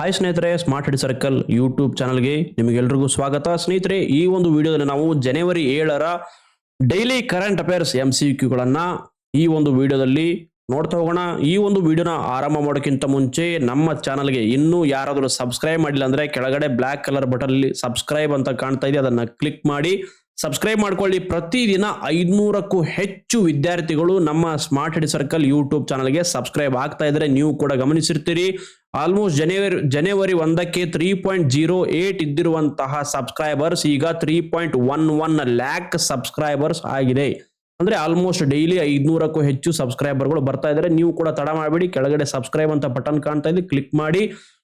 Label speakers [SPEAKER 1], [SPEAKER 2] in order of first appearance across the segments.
[SPEAKER 1] Hi ಸ್ನೇಹಿತರೆ smart head circle YouTube ಚಾನಲ್ಗೆ ನಿಮಗೆಲ್ರಿಗೂ ಸ್ವಾಗತ. ಸ್ನೇಹಿತರೆ, ಈ ಒಂದು ವಿಡಿಯೋದಲ್ಲಿ ನಾವು ಜನವರಿ ಏಳರ daily current affairs M C ಕ್ಯೂಗಳನ್ನು ಈ ಒಂದು ವಿಡಿಯೋದಲ್ಲಿ ನೋಡ್ತಾ ಹೋಗೋಣ. ಈ ಒಂದು ವಿಡಿಯೋನ ಆರಂಭ ಮಾಡೋಕ್ಕಿಂತ ಮುಂಚೆ ನಮ್ಮ ಚಾನಲ್ಗೆ ಇನ್ನೂ ಯಾರಾದರೂ ಸಬ್ಸ್ಕ್ರೈಬ್ ಮಾಡಿಲ್ಲ ಅಂದರೆ ಕೆಳಗಡೆ ಬ್ಲ್ಯಾಕ್ ಕಲರ್ ಬಟನಲ್ಲಿ ಸಬ್ಸ್ಕ್ರೈಬ್ ಅಂತ ಕಾಣ್ತಾ ಇದೆ, ಅದನ್ನು ಕ್ಲಿಕ್ ಮಾಡಿ. ಸಬ್ಸ್ಕ್ರೈಬ್ ಮಾಡ್ಕೊಳ್ಳಿ. ಪ್ರತಿದಿನ ಐದುನೂರಕ್ಕೂ ಹೆಚ್ಚು ವಿದ್ಯಾರ್ಥಿಗಳು ನಮ್ಮ ಸ್ಮಾರ್ಟ್ ಹೆಡ್ ಸರ್ಕಲ್ ಯೂಟ್ಯೂಬ್ ಚಾನಲ್ಗೆ ಸಬ್ಸ್ಕ್ರೈಬ್ ಆಗ್ತಾ ಇದ್ರೆ ನೀವು ಕೂಡ ಗಮನಿಸಿರ್ತೀರಿ. ಆಲ್ಮೋಸ್ಟ್ ಜನವರಿ ಜನವರಿ ಒಂದಕ್ಕೆ ತ್ರೀ ಪಾಯಿಂಟ್ ಜೀರೋ ಏಟ್ ಇದ್ದಿರುವಂತಹ ಸಬ್ಸ್ಕ್ರೈಬರ್ಸ್ ಈಗ three point one one lakh subscribers ಆಗಿದೆ. ಅಂದ್ರೆ ಆಲ್ಮೋಸ್ಟ್ ಡೈಲಿ ಐದ್ನೂರಕ್ಕೂ ಹೆಚ್ಚು ಸಬ್ಸ್ಕ್ರೈಬರ್ಗಳು ಬರ್ತಾ ಇದ್ದಾರೆ. ನೀವು ಕೂಡ ತಡ ಮಾಡಬೇಡಿ. ಕೆಳಗಡೆ ಸಬ್ಸ್ಕ್ರೈಬ್ ಅಂತ ಬಟನ್ ಕಾಣ್ತಾ ಇದೆ. ಕ್ಲಿಕ್ ಮಾಡಿ.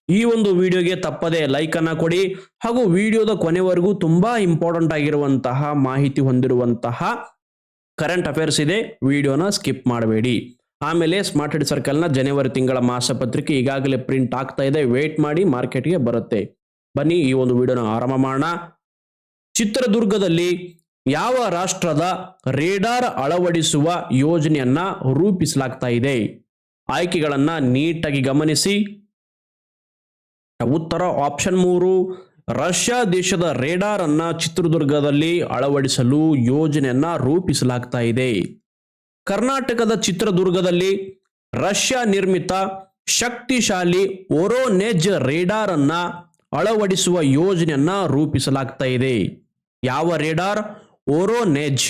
[SPEAKER 1] ಈ ಒಂದು ವಿಡಿಯೋಗೆ ತಪ್ಪದೆ ಲೈಕ್ ಅನ್ನ ಕೊಡಿ. ಹಾಗೂ ವಿಡಿಯೋದ ಕೊನೆವರೆಗೂ ತುಂಬಾ ಇಂಪಾರ್ಟೆಂಟ್ ಆಗಿರುವಂತಹ ಮಾಹಿತಿ ಹೊಂದಿರುವಂತಹ ಕರೆಂಟ್ ಅಫೇರ್ಸ್ ಇದೆ. ವಿಡಿಯೋನ ಸ್ಕಿಪ್ ಮಾಡಬೇಡಿ. ಆಮೇಲೆ ಸ್ಮಾರ್ಟ್ ಹೆಡ್ ಸರ್ಕಲ್ನ ಜನವರಿ ತಿಂಗಳ ಮಾಸಪತ್ರಿಕೆ ಈಗಾಗಲೇ ಪ್ರಿಂಟ್ ಆಗ್ತಾ ಇದೆ. ವೇಟ್ ಮಾಡಿ ಮಾರ್ಕೆಟ್ಗೆ ಬರುತ್ತೆ. ಬನ್ನಿ ಈ ಒಂದು ವಿಡಿಯೋನ ಆರಂಭ ಮಾಡೋಣ. ಚಿತ್ರದುರ್ಗದಲ್ಲಿ ಯಾವ ರಾಷ್ಟ್ರದ ರೇಡಾರ್ ಅಳವಡಿಸುವ ಯೋಜನೆಯನ್ನ ರೂಪಿಸಲಾಗ್ತಾ ಇದೆ? ಆಯ್ಕೆಗಳನ್ನ ನೀಟಾಗಿ ಗಮನಿಸಿ. ಉತ್ತರ ಆಪ್ಷನ್ ಮೂರು, ರಷ್ಯಾ ದೇಶದ ರೇಡಾರ್ ಅನ್ನ ಚಿತ್ರದುರ್ಗದಲ್ಲಿ ಅಳವಡಿಸಲು ಯೋಜನೆಯನ್ನ ರೂಪಿಸಲಾಗ್ತಾ ಇದೆ. ಕರ್ನಾಟಕದ ಚಿತ್ರದುರ್ಗದಲ್ಲಿ ರಷ್ಯಾ ನಿರ್ಮಿತ ಶಕ್ತಿಶಾಲಿ ಒರೋನೆಜ್ ರೇಡಾರ್ ಅನ್ನ ಅಳವಡಿಸುವ ಯೋಜನೆಯನ್ನ ರೂಪಿಸಲಾಗ್ತಾ ಇದೆ. ಯಾವ ರೇಡಾರ್? ಒರೋನೆಜ್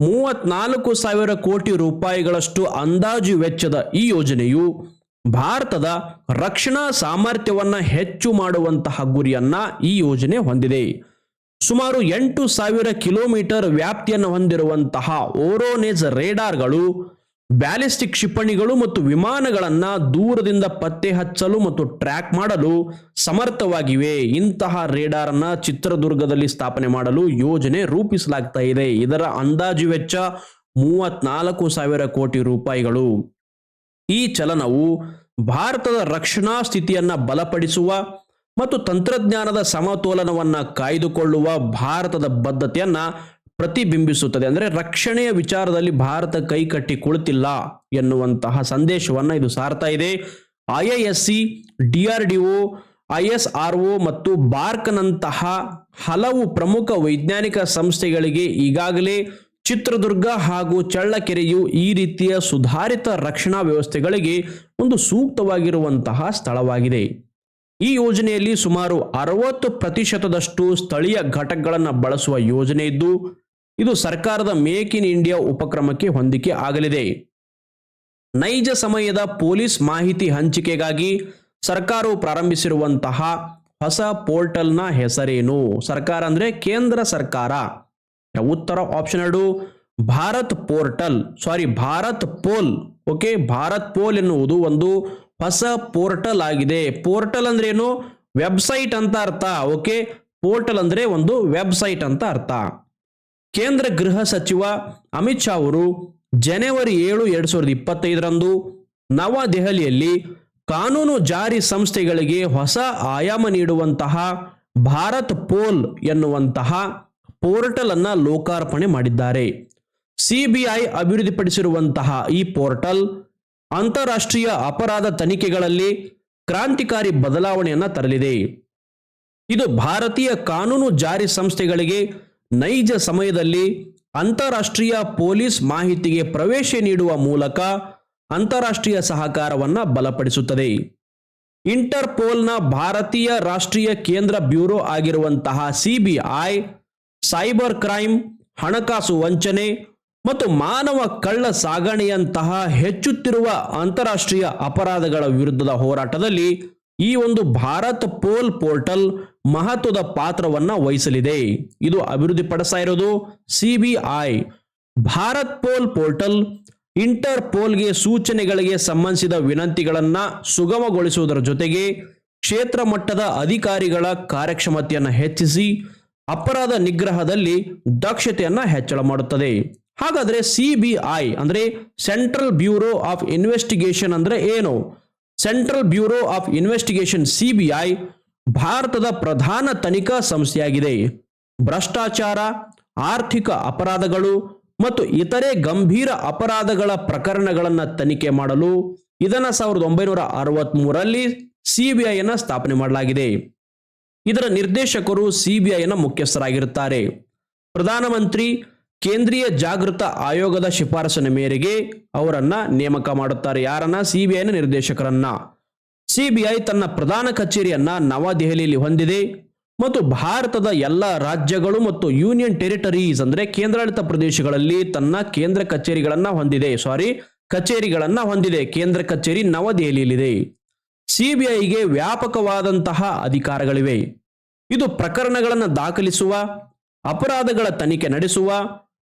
[SPEAKER 1] ಮೂವತ್ನಾಲ್ಕು ಸಾವಿರ ಕೋಟಿ ರೂಪಾಯಿಗಳಷ್ಟು ಅಂದಾಜು ವೆಚ್ಚದ ಈ ಯೋಜನೆಯು ಭಾರತದ ರಕ್ಷಣಾ ಸಾಮರ್ಥ್ಯವನ್ನ ಹೆಚ್ಚು ಮಾಡುವಂತಹ ಗುರಿಯನ್ನ ಈ ಯೋಜನೆ ಹೊಂದಿದೆ. ಸುಮಾರು ಎಂಟು ಸಾವಿರ ಕಿಲೋಮೀಟರ್ ವ್ಯಾಪ್ತಿಯನ್ನು ಹೊಂದಿರುವಂತಹ ಓರೋನೇಜ್ ರೇಡಾರ್ಗಳು, ಬ್ಯಾಲಿಸ್ಟಿಕ್ ಕ್ಷಿಪಣಿಗಳು ಮತ್ತು ವಿಮಾನಗಳನ್ನ ದೂರದಿಂದ ಪತ್ತೆ ಹಚ್ಚಲು ಮತ್ತು ಟ್ರ್ಯಾಕ್ ಮಾಡಲು ಸಮರ್ಥವಾಗಿವೆ. ಇಂತಹ ರೇಡಾರ್ ಅನ್ನ ಚಿತ್ರದುರ್ಗದಲ್ಲಿ ಸ್ಥಾಪನೆ ಮಾಡಲು ಯೋಜನೆ ರೂಪಿಸಲಾಗ್ತಾ ಇದೆ. ಇದರ ಅಂದಾಜು ವೆಚ್ಚ ಮೂವತ್ನಾಲ್ಕು ಸಾವಿರ ಕೋಟಿ ರೂಪಾಯಿಗಳು. ಈ ಚಲನವು ಭಾರತದ ರಕ್ಷಣಾ ಸ್ಥಿತಿಯನ್ನ ಬಲಪಡಿಸುವ ಮತ್ತು ತಂತ್ರಜ್ಞಾನದ ಸಮತೋಲನವನ್ನು ಕಾಯ್ದುಕೊಳ್ಳುವ ಭಾರತದ ಬದ್ಧತೆಯನ್ನು ಪ್ರತಿಬಿಂಬಿಸುತ್ತದೆ. ಅಂದರೆ ರಕ್ಷಣೆಯ ವಿಚಾರದಲ್ಲಿ ಭಾರತ ಕೈಕಟ್ಟಿ ಕುಳಿತಿಲ್ಲ ಎನ್ನುವಂತಹ ಸಂದೇಶವನ್ನು ಇದು ಸಾರ್ತಾ ಇದೆ. ಎಸ್ ಆರ್ ಒ ಮತ್ತು ಬಾರ್ಕ್ನಂತಹ ಹಲವು ಪ್ರಮುಖ ವೈಜ್ಞಾನಿಕ ಸಂಸ್ಥೆಗಳಿಗೆ ಈಗಾಗಲೇ ಚಿತ್ರದುರ್ಗ ಹಾಗೂ ಚಳ್ಳಕೆರೆಯು ಈ ರೀತಿಯ ಸುಧಾರಿತ ರಕ್ಷಣಾ ವ್ಯವಸ್ಥೆಗಳಿಗೆ ಒಂದು ಸೂಕ್ತವಾಗಿರುವಂತಹ ಸ್ಥಳವಾಗಿದೆ. ಈ ಯೋಜನೆಯಲ್ಲಿ ಸುಮಾರು ಅರವತ್ತು ಪ್ರತಿಶತದಷ್ಟು ಸ್ಥಳೀಯ ಘಟಕಗಳನ್ನು ಬಳಸುವ ಯೋಜನೆ ಇದ್ದು, ಇದು ಸರ್ಕಾರದ ಮೇಕ್ ಇನ್ ಇಂಡಿಯಾ ಉಪಕ್ರಮಕ್ಕೆ ಹೊಂದಿಕೆ ಆಗಲಿದೆ. ನೈಜ ಸಮಯದ ಪೊಲೀಸ್ ಮಾಹಿತಿ ಹಂಚಿಕೆಗಾಗಿ ಸರ್ಕಾರವು ಪ್ರಾರಂಭಿಸಿರುವಂತಹ ಹೊಸ ಪೋರ್ಟಲ್ನ ಹೆಸರೇನು? ಸರ್ಕಾರ ಅಂದರೆ ಕೇಂದ್ರ ಸರ್ಕಾರ. ಉತ್ತರ? ಆಪ್ಷನ್ ಎರಡು, Bharat portal, sorry Bharat pol, okay? Bharat pol ಎನ್ನುವುದು ಒಂದು ಹೊಸ ಪೋರ್ಟಲ್ ಆಗಿದೆ. ಪೋರ್ಟಲ್ ಅಂದ್ರೆ ಏನು? ವೆಬ್ಸೈಟ್ ಅಂತ ಅರ್ಥ. ಓಕೆ? ಪೋರ್ಟಲ್ ಅಂದ್ರೆ ಒಂದು ವೆಬ್ಸೈಟ್ ಅಂತ ಅರ್ಥ. ಕೇಂದ್ರ ಗೃಹ ಸಚಿವ ಅಮಿತ್ ಶಾ ಅವರು ಜನವರಿ ಏಳು ಎರಡ್ ಸಾವಿರದ ಇಪ್ಪತ್ತೈದರಂದು ನವದೆಹಲಿಯಲ್ಲಿ ಕಾನೂನು ಜಾರಿ ಸಂಸ್ಥೆಗಳಿಗೆ ಹೊಸ ಆಯಾಮ ನೀಡುವಂತಹ ಭಾರತ್ ಪೋಲ್ ಎನ್ನುವಂತಹ ಪೋರ್ಟಲ್ ಅನ್ನ ಲೋಕಾರ್ಪಣೆ ಮಾಡಿದ್ದಾರೆ. ಸಿಬಿಐ ಅಭಿವೃದ್ಧಿಪಡಿಸಿರುವಂತಹ ಈ ಪೋರ್ಟಲ್ ಅಂತಾರಾಷ್ಟ್ರೀಯ ಅಪರಾಧ ತನಿಖೆಗಳಲ್ಲಿ ಕ್ರಾಂತಿಕಾರಿ ಬದಲಾವಣೆಯನ್ನು ತರಲಿದೆ. ಇದು ಭಾರತೀಯ ಕಾನೂನು ಜಾರಿ ಸಂಸ್ಥೆಗಳಿಗೆ ನೈಜ ಸಮಯದಲ್ಲಿ ಅಂತಾರಾಷ್ಟ್ರೀಯ ಪೊಲೀಸ್ ಮಾಹಿತಿಗೆ ಪ್ರವೇಶ ನೀಡುವ ಮೂಲಕ ಅಂತಾರಾಷ್ಟ್ರೀಯ ಸಹಕಾರವನ್ನು ಬಲಪಡಿಸುತ್ತದೆ. ಇಂಟರ್ಪೋಲ್ನ ಭಾರತೀಯ ರಾಷ್ಟ್ರೀಯ ಕೇಂದ್ರ ಬ್ಯೂರೋ ಆಗಿರುವಂತಹ ಸಿಬಿಐ, ಸೈಬರ್ ಕ್ರೈಮ್ ಹಣಕಾಸು ವಂಚನೆ ಮತ್ತು ಮಾನವ ಕಳ್ಳ ಸಾಗಣೆಯಂತಹ ಹೆಚ್ಚುತ್ತಿರುವ ಅಂತಾರಾಷ್ಟ್ರೀಯ ಅಪರಾಧಗಳ ವಿರುದ್ಧದ ಹೋರಾಟದಲ್ಲಿ ಈ ಒಂದು ಭಾರತ್ ಪೋಲ್ ಪೋರ್ಟಲ್ ಮಹತ್ವದ ಪಾತ್ರವನ್ನ ವಹಿಸಲಿದೆ. ಇದು ಅಭಿವೃದ್ಧಿಪಡಿಸ್ತಾ ಇರೋದು ಸಿಬಿಐ ಭಾರತ್ ಪೋಲ್ ಪೋರ್ಟಲ್ ಇಂಟರ್ ಪೋಲ್ಗೆ ಸೂಚನೆಗಳಿಗೆ ಸಂಬಂಧಿಸಿದ ವಿನಂತಿಗಳನ್ನ ಸುಗಮಗೊಳಿಸುವುದರ ಜೊತೆಗೆ ಕ್ಷೇತ್ರ ಮಟ್ಟದ ಅಧಿಕಾರಿಗಳ ಕಾರ್ಯಕ್ಷಮತೆಯನ್ನು ಹೆಚ್ಚಿಸಿ ಅಪರಾಧ ನಿಗ್ರಹದಲ್ಲಿ ದಕ್ಷತೆಯನ್ನ ಹೆಚ್ಚಳ ಮಾಡುತ್ತದೆ. ಹಾಗಾದ್ರೆ ಸಿಬಿಐ ಅಂದ್ರೆ ಸೆಂಟ್ರಲ್ ಬ್ಯೂರೋ ಆಫ್ ಇನ್ವೆಸ್ಟಿಗೇಷನ್ ಅಂದ್ರೆ ಏನು? Central bureau of investigation CBI ಭಾರತದ ಪ್ರಧಾನ ತನಿಖಾ ಸಂಸ್ಥೆಯಾಗಿದೆ. ಭ್ರಷ್ಟಾಚಾರ, ಆರ್ಥಿಕ ಅಪರಾಧಗಳು ಮತ್ತು ಇತರೆ ಗಂಭೀರ ಅಪರಾಧಗಳ ಪ್ರಕರಣಗಳನ್ನು ತನಿಖೆ ಮಾಡಲು ಇದನ್ನು ಸಾವಿರದ ಒಂಬೈನೂರ ಅರವತ್ತ್ ಮೂರಲ್ಲಿ ಸ್ಥಾಪನೆ ಮಾಡಲಾಗಿದೆ. ಇದರ ನಿರ್ದೇಶಕರು ಸಿಬಿಐನ ಮುಖ್ಯಸ್ಥರಾಗಿರುತ್ತಾರೆ. ಪ್ರಧಾನಮಂತ್ರಿ ಕೇಂದ್ರೀಯ ಜಾಗೃತ ಆಯೋಗದ ಶಿಫಾರಸಿನ ಮೇರೆಗೆ ಅವರನ್ನ ನೇಮಕ ಮಾಡುತ್ತಾರೆ. ಯಾರನ್ನ? ಸಿಬಿಐನ ನಿರ್ದೇಶಕರನ್ನ. ಸಿಬಿಐ ತನ್ನ ಪ್ರಧಾನ ಕಚೇರಿಯನ್ನ ನವದೆಹಲಿಯಲ್ಲಿ ಹೊಂದಿದೆ ಮತ್ತು ಭಾರತದ ಎಲ್ಲ ರಾಜ್ಯಗಳು ಮತ್ತು ಯೂನಿಯನ್ ಟೆರಿಟರೀಸ್ ಅಂದ್ರೆ ಕೇಂದ್ರಾಡಳಿತ ಪ್ರದೇಶಗಳಲ್ಲಿ ತನ್ನ ಕೇಂದ್ರ ಕಚೇರಿಗಳನ್ನ ಹೊಂದಿದೆ. ಸಾರಿ, ಕಚೇರಿಗಳನ್ನ ಹೊಂದಿದೆ. ಕೇಂದ್ರ ಕಚೇರಿ ನವದೆಹಲಿಯಲ್ಲಿದೆ. ಸಿಬಿಐಗೆ ವ್ಯಾಪಕವಾದಂತಹ ಅಧಿಕಾರಗಳಿವೆ. ಇದು ಪ್ರಕರಣಗಳನ್ನು ದಾಖಲಿಸುವ, ಅಪರಾಧಗಳ ತನಿಖೆ ನಡೆಸುವ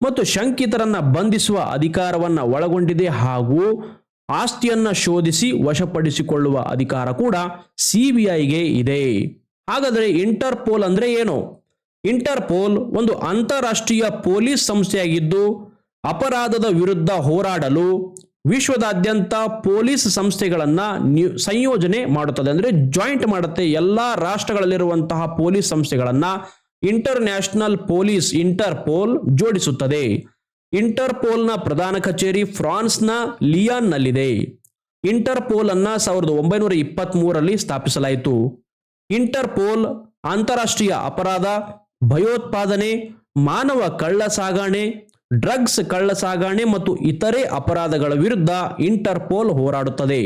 [SPEAKER 1] ಮತ್ತು ಶಂಕಿತರನ್ನ ಬಂಧಿಸುವ ಅಧಿಕಾರವನ್ನ ಒಳಗೊಂಡಿದೆ ಹಾಗೂ ಆಸ್ತಿಯನ್ನ ಶೋಧಿಸಿ ವಶಪಡಿಸಿಕೊಳ್ಳುವ ಅಧಿಕಾರ ಕೂಡ ಸಿಬಿಐಗೆ ಇದೆ. ಹಾಗಾದರೆ ಇಂಟರ್ಪೋಲ್ ಅಂದ್ರೆ ಏನು? ಇಂಟರ್ಪೋಲ್ ಒಂದು ಅಂತಾರಾಷ್ಟ್ರೀಯ ಪೊಲೀಸ್ ಸಂಸ್ಥೆಯಾಗಿದ್ದು, ಅಪರಾಧದ ವಿರುದ್ಧ ಹೋರಾಡಲು ವಿಶ್ವದಾದ್ಯಂತ ಪೊಲೀಸ್ ಸಂಸ್ಥೆಗಳನ್ನ ಸಂಯೋಜನೆ ಮಾಡುತ್ತದೆ. ಅಂದ್ರೆ ಜಾಯಿಂಟ್ ಮಾಡುತ್ತೆ. ಎಲ್ಲಾ ರಾಷ್ಟ್ರಗಳಲ್ಲಿರುವಂತಹ ಪೊಲೀಸ್ ಸಂಸ್ಥೆಗಳನ್ನ ಇಂಟರ್ ನ್ಯಾಷನಲ್ ಪೊಲೀಸ್ ಇಂಟರ್ಪೋಲ್ ಜೋಡಿಸುತ್ತದೆ. ಇಂಟರ್ಪೋಲ್ನ ಪ್ರಧಾನ ಕಚೇರಿ ಫ್ರಾನ್ಸ್ನ ಲಿಯಾನ್ನಲ್ಲಿದೆ. ಇಂಟರ್ಪೋಲ್ ಅನ್ನ ಸಾವಿರದ ಒಂಬೈನೂರ ಇಪ್ಪತ್ತ್ ಮೂರರಲ್ಲಿ ಸ್ಥಾಪಿಸಲಾಯಿತು. ಇಂಟರ್ಪೋಲ್ ಅಂತಾರಾಷ್ಟ್ರೀಯ ಅಪರಾಧ, ಭಯೋತ್ಪಾದನೆ, ಮಾನವ ಕಳ್ಳ ಸಾಗಣೆ, ಡ್ರಗ್ಸ್ ಕಳ್ಳ ಸಾಗಣೆ ಮತ್ತು ಇತರೆ ಅಪರಾಧಗಳ ವಿರುದ್ಧ ಇಂಟರ್ಪೋಲ್ ಹೋರಾಡುತ್ತದೆ.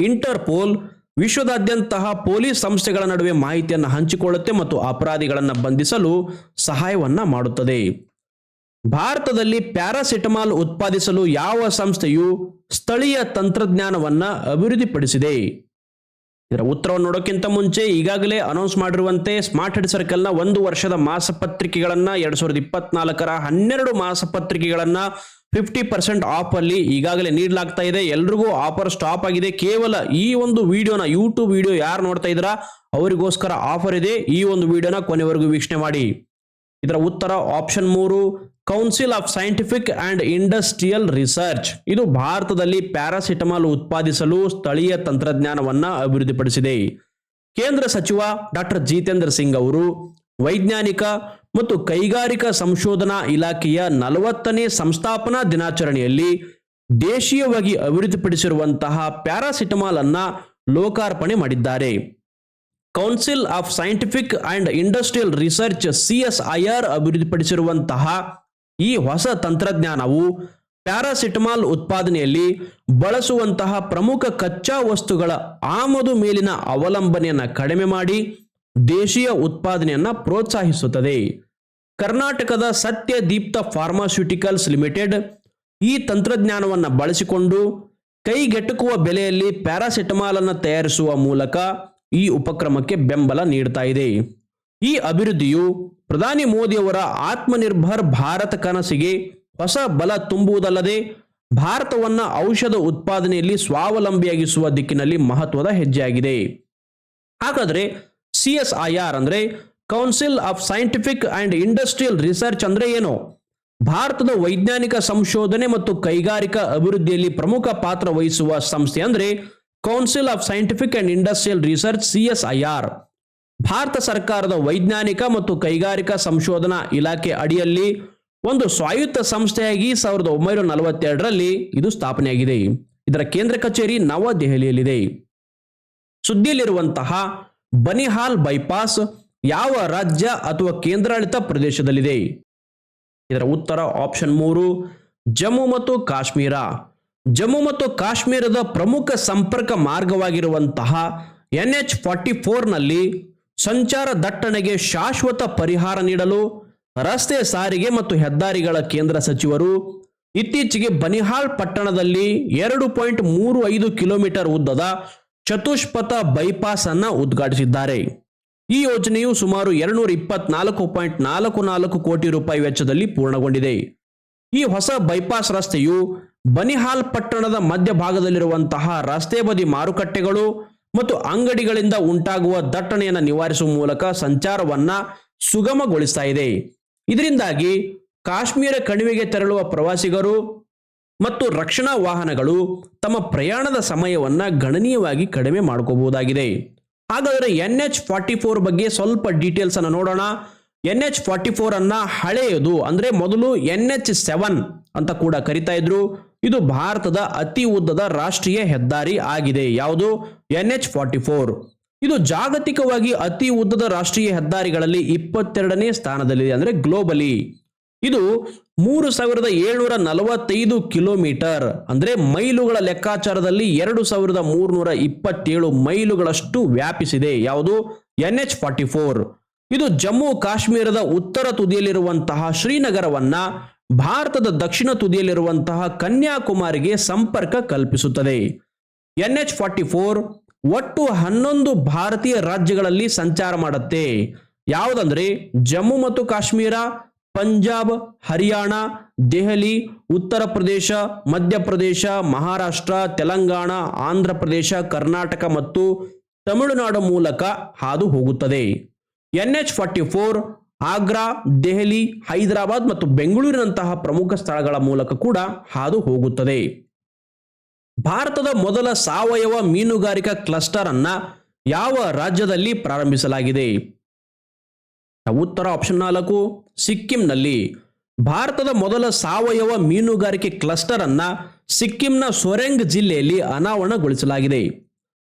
[SPEAKER 1] ಇಂಟರ್ಪೋಲ್ ವಿಶ್ವದಾದ್ಯಂತಹ ಪೊಲೀಸ್ ಸಂಸ್ಥೆಗಳ ನಡುವೆ ಮಾಹಿತಿಯನ್ನು ಹಂಚಿಕೊಳ್ಳುತ್ತೆ ಮತ್ತು ಅಪರಾಧಿಗಳನ್ನು ಬಂಧಿಸಲು ಸಹಾಯವನ್ನ ಮಾಡುತ್ತದೆ. ಭಾರತದಲ್ಲಿ ಪ್ಯಾರಾಸಿಟಮಾಲ್ ಉತ್ಪಾದಿಸಲು ಯಾವ ಸಂಸ್ಥೆಯು ಸ್ಥಳೀಯ ತಂತ್ರಜ್ಞಾನವನ್ನ ಅಭಿವೃದ್ಧಿಪಡಿಸಿದೆ? ಇದರ ಉತ್ತರವನ್ನು ನೋಡೋಕ್ಕಿಂತ ಮುಂಚೆ ಈಗಾಗಲೇ ಅನೌನ್ಸ್ ಮಾಡಿರುವಂತೆ ಸ್ಮಾರ್ಟ್ ಹೆಡ್ ಸರ್ಕಲ್ನ ಒಂದು ವರ್ಷದ ಮಾಸಪತ್ರಿಕೆಗಳನ್ನ ಎರಡ್ ಸಾವಿರದ ಇಪ್ಪತ್ನಾಲ್ಕರ ಹನ್ನೆರಡು ಮಾಸಪತ್ರಿಕೆಗಳನ್ನ ಫಿಫ್ಟಿ ಪರ್ಸೆಂಟ್ ಆಫ್ ಅಲ್ಲಿ ಈಗಾಗಲೇ ನೀಡಲಾಗ್ತಾ ಇದೆ. ಎಲ್ರಿಗೂ ಆಫರ್ ಸ್ಟಾಪ್ ಆಗಿದೆ. ಕೇವಲ ಈ ಒಂದು ವಿಡಿಯೋನ ಯೂಟ್ಯೂಬ್ ವಿಡಿಯೋ ಯಾರು ನೋಡ್ತಾ ಇದ್ದೀರಾ ಅವರಿಗೋಸ್ಕರ ಆಫರ್ ಇದೆ. ಈ ಒಂದು ವಿಡಿಯೋನ ಕೊನೆವರೆಗೂ ವೀಕ್ಷಣೆ ಮಾಡಿ. ಇದರ ಉತ್ತರ ಆಪ್ಷನ್ ಮೂರು council of scientific and industrial research ಇದು ಭಾರತದಲ್ಲಿ ಪ್ಯಾರಾಸಿಟಮಾಲ್ ಉತ್ಪಾದಿಸಲು ಸ್ಥಳೀಯ ತಂತ್ರಜ್ಞಾನವನ್ನ ಅಭಿವೃದ್ಧಿಪಡಿಸಿದೆ. ಕೇಂದ್ರ ಸಚಿವ ಡಾಕ್ಟರ್ ಜಿತೇಂದ್ರ ಸಿಂಗ್ ಅವರು ವೈಜ್ಞಾನಿಕ ಮತ್ತು ಕೈಗಾರಿಕಾ ಸಂಶೋಧನಾ ಇಲಾಖೆಯ ನಲವತ್ತನೇ ಸಂಸ್ಥಾಪನಾ ದಿನಾಚರಣೆಯಲ್ಲಿ ದೇಶೀಯವಾಗಿ ಅಭಿವೃದ್ಧಿಪಡಿಸಿರುವಂತಹ ಪ್ಯಾರಾಸಿಟಮಾಲ್ ಅನ್ನ ಲೋಕಾರ್ಪಣೆ ಮಾಡಿದ್ದಾರೆ. Council of scientific and industrial research CSIR ಅಭಿವೃದ್ಧಿಪಡಿಸಿರುವಂತಹ ಈ ಹೊಸ ತಂತ್ರಜ್ಞಾನವು ಪ್ಯಾರಾಸಿಟಮಾಲ್ ಉತ್ಪಾದನೆಯಲ್ಲಿ ಬಳಸುವಂತಹ ಪ್ರಮುಖ ಕಚ್ಚಾ ವಸ್ತುಗಳ ಆಮದು ಮೇಲಿನ ಅವಲಂಬನೆಯನ್ನು ಕಡಿಮೆ ಮಾಡಿ ದೇಶೀಯ ಉತ್ಪಾದನೆಯನ್ನು ಪ್ರೋತ್ಸಾಹಿಸುತ್ತದೆ. ಕರ್ನಾಟಕದ ಸತ್ಯದೀಪ್ತ ಫಾರ್ಮಾಸ್ಯೂಟಿಕಲ್ಸ್ ಲಿಮಿಟೆಡ್ ಈ ತಂತ್ರಜ್ಞಾನವನ್ನು ಬಳಸಿಕೊಂಡು ಕೈಗೆಟುಕುವ ಬೆಲೆಯಲ್ಲಿ ಪ್ಯಾರಾಸಿಟಮಾಲ್ ಅನ್ನು ತಯಾರಿಸುವ ಮೂಲಕ ಈ ಉಪಕ್ರಮಕ್ಕೆ ಬೆಂಬಲ ನೀಡ್ತಾ ಇದೆ. ಈ ಅಭಿವೃದ್ಧಿಯು ಪ್ರಧಾನಿ ಮೋದಿಯವರ ಆತ್ಮನಿರ್ಭರ್ ಭಾರತ ಕನಸಿಗೆ ಹೊಸ ಬಲ ತುಂಬುವುದಲ್ಲದೆ ಭಾರತವನ್ನ ಔಷಧ ಉತ್ಪಾದನೆಯಲ್ಲಿ ಸ್ವಾವಲಂಬಿಯಾಗಿಸುವ ದಿಕ್ಕಿನಲ್ಲಿ ಮಹತ್ವದ ಹೆಜ್ಜೆಯಾಗಿದೆ. ಹಾಗಾದ್ರೆ ಸಿ ಎಸ್ ಐ ಆರ್ ಅಂದ್ರೆ council of scientific and industrial research ಅಂದ್ರೆ ಏನು? ಭಾರತದ ವೈಜ್ಞಾನಿಕ ಸಂಶೋಧನೆ ಮತ್ತು ಕೈಗಾರಿಕಾ ಅಭಿವೃದ್ಧಿಯಲ್ಲಿ ಪ್ರಮುಖ ಪಾತ್ರ ವಹಿಸುವ ಸಂಸ್ಥೆ ಅಂದ್ರೆ council of scientific and industrial research C S I R. Bharat ಸರ್ಕಾರದ ವೈಜ್ಞಾನಿಕ ಮತ್ತು ಕೈಗಾರಿಕಾ ಸಂಶೋಧನಾ ಇಲಾಖೆ ಅಡಿಯಲ್ಲಿ ಒಂದು ಸ್ವಾಯತ್ತ ಸಂಸ್ಥೆಯಾಗಿ ಸಾವಿರದ ಒಂಬೈನೂರ ನಲವತ್ತೆರಡರಲ್ಲಿ ಇದು ಸ್ಥಾಪನೆಯಾಗಿದೆ. ಇದರ ಕೇಂದ್ರ ಕಚೇರಿ ನವದೆಹಲಿಯಲ್ಲಿದೆ. ಸುದ್ದಿಯಲ್ಲಿರುವಂತಹ ಬನಿಹಾಲ್ ಬೈಪಾಸ್ ಯಾವ ರಾಜ್ಯ ಅಥವಾ ಕೇಂದ್ರಾಡಳಿತ ಪ್ರದೇಶದಲ್ಲಿದೆ? ಇದರ ಉತ್ತರ ಆಪ್ಷನ್ ಮೂರು, ಜಮ್ಮು ಮತ್ತು ಕಾಶ್ಮೀರ. ಜಮ್ಮು ಮತ್ತು ಕಾಶ್ಮೀರದ ಪ್ರಮುಖ ಸಂಪರ್ಕ ಮಾರ್ಗವಾಗಿರುವಂತಹ ಎನ್ ಎಚ್ ಫಾರ್ಟಿ ಫೋರ್ನಲ್ಲಿ ಸಂಚಾರ ದಟ್ಟಣೆಗೆ ಶಾಶ್ವತ ಪರಿಹಾರ ನೀಡಲು ರಸ್ತೆ ಸಾರಿಗೆ ಮತ್ತು ಹೆದ್ದಾರಿಗಳ ಕೇಂದ್ರ ಸಚಿವರು ಇತ್ತೀಚೆಗೆ ಬನಿಹಾಲ್ ಪಟ್ಟಣದಲ್ಲಿ ಎರಡು ಪಾಯಿಂಟ್ ಮೂರು ಐದು ಕಿಲೋಮೀಟರ್ ಉದ್ದದ ಚತುಷ್ಪಥ ಬೈಪಾಸ್ ಅನ್ನು ಉದ್ಘಾಟಿಸಿದ್ದಾರೆ. ಈ ಯೋಜನೆಯು ಸುಮಾರು ಎರಡ್ನೂರ ಇಪ್ಪತ್ನಾಲ್ಕು ಪಾಯಿಂಟ್ ನಾಲ್ಕು ನಾಲ್ಕು ಕೋಟಿ ರೂಪಾಯಿ ವೆಚ್ಚದಲ್ಲಿ ಪೂರ್ಣಗೊಂಡಿದೆ. ಈ ಹೊಸ ಬೈಪಾಸ್ ರಸ್ತೆಯು ಬನಿಹಾಲ್ ಪಟ್ಟಣದ ಮಧ್ಯಭಾಗದಲ್ಲಿರುವಂತಹ ರಸ್ತೆ ಬದಿ ಮಾರುಕಟ್ಟೆಗಳು ಮತ್ತು ಅಂಗಡಿಗಳಿಂದ ಉಂಟಾಗುವ ದಟ್ಟಣೆಯನ್ನು ನಿವಾರಿಸುವ ಮೂಲಕ ಸಂಚಾರವನ್ನ ಸುಗಮಗೊಳಿಸ್ತಾ ಇದೆ. ಇದರಿಂದಾಗಿ ಕಾಶ್ಮೀರ ಕಣಿವೆಗೆ ತೆರಳುವ ಪ್ರವಾಸಿಗರು ಮತ್ತು ರಕ್ಷಣಾ ವಾಹನಗಳು ತಮ್ಮ ಪ್ರಯಾಣದ ಸಮಯವನ್ನ ಗಣನೀಯವಾಗಿ ಕಡಿಮೆ ಮಾಡ್ಕೋಬಹುದಾಗಿದೆ. ಹಾಗಾದರೆ ಎನ್ ಎಚ್ ಫಾರ್ಟಿ ಫೋರ್ ಬಗ್ಗೆ ಸ್ವಲ್ಪ ಡೀಟೇಲ್ಸ್ ಅನ್ನು ನೋಡೋಣ. ಎನ್ ಎಚ್ ಫಾರ್ಟಿ ಫೋರ್ ಅನ್ನ ಹಳೆಯದು, ಅಂದ್ರೆ ಮೊದಲು ಎನ್ ಎಚ್ ಸೆವೆನ್ ಅಂತ ಕೂಡ ಕರಿತಾ ಇದ್ರು. ಇದು ಭಾರತದ ಅತಿ ಉದ್ದದ ರಾಷ್ಟ್ರೀಯ ಹೆದ್ದಾರಿ ಆಗಿದೆ. ಯಾವುದು? N H forty four. ಇದು ಜಾಗತಿಕವಾಗಿ ಅತಿ ಉದ್ದದ ರಾಷ್ಟ್ರೀಯ ಹೆದ್ದಾರಿಗಳಲ್ಲಿ ಇಪ್ಪತ್ತೆರಡನೇ ಸ್ಥಾನದಲ್ಲಿದೆ ಅಂದ್ರೆ ಗ್ಲೋಬಲಿ ಇದು ಮೂರು ಸಾವಿರದ ಏಳ್ನೂರ ನಲವತ್ತೈದು ಕಿಲೋಮೀಟರ್ ಅಂದ್ರೆ ಮೈಲುಗಳ ಲೆಕ್ಕಾಚಾರದಲ್ಲಿ ಎರಡು ಸಾವಿರದ ಮೂರ್ನೂರ ಇಪ್ಪತ್ತೇಳು ಮೈಲುಗಳಷ್ಟು ವ್ಯಾಪಿಸಿದೆ. ಯಾವುದು? N H forty four. ಇದು ಜಮ್ಮು ಕಾಶ್ಮೀರದ ಉತ್ತರ ತುದಿಯಲ್ಲಿರುವಂತಹ ಶ್ರೀನಗರವನ್ನ ಭಾರತದ ದಕ್ಷಿಣ ತುದಿಯಲ್ಲಿರುವಂತಹ ಕನ್ಯಾಕುಮಾರಿಗೆ ಸಂಪರ್ಕ ಕಲ್ಪಿಸುತ್ತದೆ. ಎನ್ ಎಚ್ ಫಾರ್ಟಿ ಫೋರ್ ಒಟ್ಟು ಹನ್ನೊಂದು ಭಾರತೀಯ ರಾಜ್ಯಗಳಲ್ಲಿ ಸಂಚಾರ ಮಾಡುತ್ತೆ. ಯಾವುದಂದ್ರೆ ಜಮ್ಮು ಮತ್ತು ಕಾಶ್ಮೀರ, ಪಂಜಾಬ್, ಹರಿಯಾಣ, ದೆಹಲಿ, ಉತ್ತರ ಪ್ರದೇಶ ಮಧ್ಯಪ್ರದೇಶ ಮಹಾರಾಷ್ಟ್ರ, ತೆಲಂಗಾಣ, ಆಂಧ್ರ ಪ್ರದೇಶ, ಕರ್ನಾಟಕ ಮತ್ತು ತಮಿಳುನಾಡು ಮೂಲಕ ಹಾದು ಹೋಗುತ್ತದೆ. N H forty four Agra, Delhi, Hyderabad ಮತ್ತು ಬೆಂಗಳೂರಿನಂತಹ ಪ್ರಮುಖ ಸ್ಥಳಗಳ ಮೂಲಕ ಕೂಡ ಹಾದು ಹೋಗುತ್ತದೆ. ಭಾರತದ ಮೊದಲ ಸಾವಯವ ಮೀನುಗಾರಿಕಾ ಕ್ಲಸ್ಟರ್ ಅನ್ನ ಯಾವ ರಾಜ್ಯದಲ್ಲಿ ಪ್ರಾರಂಭಿಸಲಾಗಿದೆ? ಉತ್ತರ ಆಪ್ಷನ್ ನಾಲ್ಕು, ಸಿಕ್ಕಿಂನಲ್ಲಿ. ಭಾರತದ ಮೊದಲ ಸಾವಯವ ಮೀನುಗಾರಿಕೆ ಕ್ಲಸ್ಟರ್ ಅನ್ನ ಸಿಕ್ಕಿಂನ ಸೊರೆಂಗ್ ಜಿಲ್ಲೆಯಲ್ಲಿ ಅನಾವರಣಗೊಳಿಸಲಾಗಿದೆ.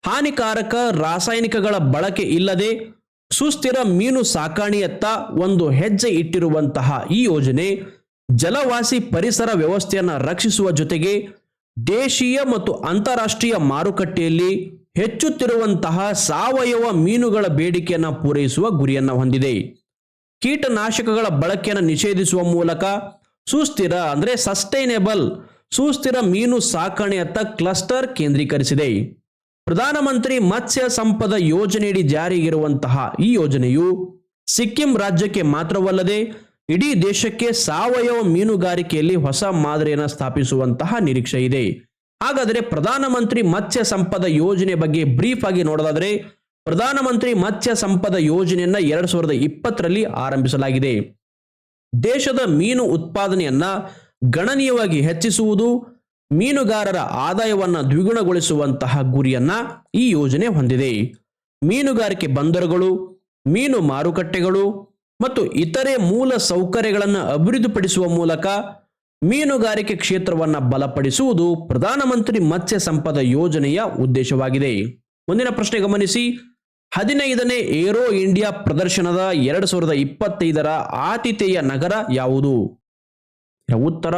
[SPEAKER 1] ಹಾನಿಕಾರಕ ರಾಸಾಯನಿಕಗಳ ಬಳಕೆ ಇಲ್ಲದೆ ಸುಸ್ಥಿರ ಮೀನು ಸಾಕಾಣಿಯತ್ತ ಒಂದು ಹೆಜ್ಜೆ ಇಟ್ಟಿರುವಂತಹ ಈ ಯೋಜನೆ ಜಲವಾಸಿ ಪರಿಸರ ವ್ಯವಸ್ಥೆಯನ್ನು ರಕ್ಷಿಸುವ ಜೊತೆಗೆ ದೇಶೀಯ ಮತ್ತು ಅಂತಾರಾಷ್ಟ್ರೀಯ ಮಾರುಕಟ್ಟೆಯಲ್ಲಿ ಹೆಚ್ಚುತ್ತಿರುವಂತಹ ಸಾವಯವ ಮೀನುಗಳ ಬೇಡಿಕೆಯನ್ನು ಪೂರೈಸುವ ಗುರಿಯನ್ನು ಹೊಂದಿದೆ. ಕೀಟನಾಶಕಗಳ ಬಳಕೆಯನ್ನು ನಿಷೇಧಿಸುವ ಮೂಲಕ ಸುಸ್ಥಿರ ಅಂದರೆ ಸಸ್ಟೈನೇಬಲ್ ಸುಸ್ಥಿರ ಮೀನು ಸಾಕಣೆಯತ್ತ ಕ್ಲಸ್ಟರ್ ಕೇಂದ್ರೀಕರಿಸಿದೆ. ಪ್ರಧಾನಮಂತ್ರಿ ಮತ್ಸ್ಯ ಸಂಪದ ಯೋಜನೆಯಡಿ ಜಾರಿಗಿರುವಂತಹ ಈ ಯೋಜನೆಯು ಸಿಕ್ಕಿಂ ರಾಜ್ಯಕ್ಕೆ ಮಾತ್ರವಲ್ಲದೆ ಇಡೀ ದೇಶಕ್ಕೆ ಸಾವಯವ ಮೀನುಗಾರಿಕೆಯಲ್ಲಿ ಹೊಸ ಮಾದರಿಯನ್ನು ಸ್ಥಾಪಿಸುವಂತಹ ನಿರೀಕ್ಷೆ ಇದೆ. ಹಾಗಾದರೆ ಪ್ರಧಾನಮಂತ್ರಿ ಮತ್ಸ್ಯ ಸಂಪದ ಯೋಜನೆ ಬಗ್ಗೆ ಬ್ರೀಫ್ ಆಗಿ ನೋಡೋದಾದರೆ ಪ್ರಧಾನಮಂತ್ರಿ ಮತ್ಸ್ಯ ಸಂಪದ ಯೋಜನೆಯನ್ನ ಎರಡ್ ಸಾವಿರದ ಇಪ್ಪತ್ತರಲ್ಲಿ ಆರಂಭಿಸಲಾಗಿದೆ. ದೇಶದ ಮೀನು ಉತ್ಪಾದನೆಯನ್ನ ಗಣನೀಯವಾಗಿ ಹೆಚ್ಚಿಸುವುದು ಮೀನುಗಾರರ ಆದಾಯವನ್ನು ದ್ವಿಗುಣಗೊಳಿಸುವಂತಹ ಗುರಿಯನ್ನ ಈ ಯೋಜನೆ ಹೊಂದಿದೆ. ಮೀನುಗಾರಿಕೆ ಬಂದರುಗಳು, ಮೀನು ಮಾರುಕಟ್ಟೆಗಳು ಮತ್ತು ಇತರೆ ಮೂಲ ಸೌಕರ್ಯಗಳನ್ನು ಅಭಿವೃದ್ಧಿಪಡಿಸುವ ಮೂಲಕ ಮೀನುಗಾರಿಕೆ ಕ್ಷೇತ್ರವನ್ನು ಬಲಪಡಿಸುವುದು ಪ್ರಧಾನಮಂತ್ರಿ ಮತ್ಸ್ಯ ಸಂಪದ ಯೋಜನೆಯ ಉದ್ದೇಶವಾಗಿದೆ. ಮುಂದಿನ ಪ್ರಶ್ನೆ ಗಮನಿಸಿ. ಹದಿನೈದನೇ ಏರೋ ಇಂಡಿಯಾ ಪ್ರದರ್ಶನದ ಎರಡು ಸಾವಿರದ ಇಪ್ಪತ್ತೈದರ ಆತಿಥೇಯ ನಗರ ಯಾವುದು? ಉತ್ತರ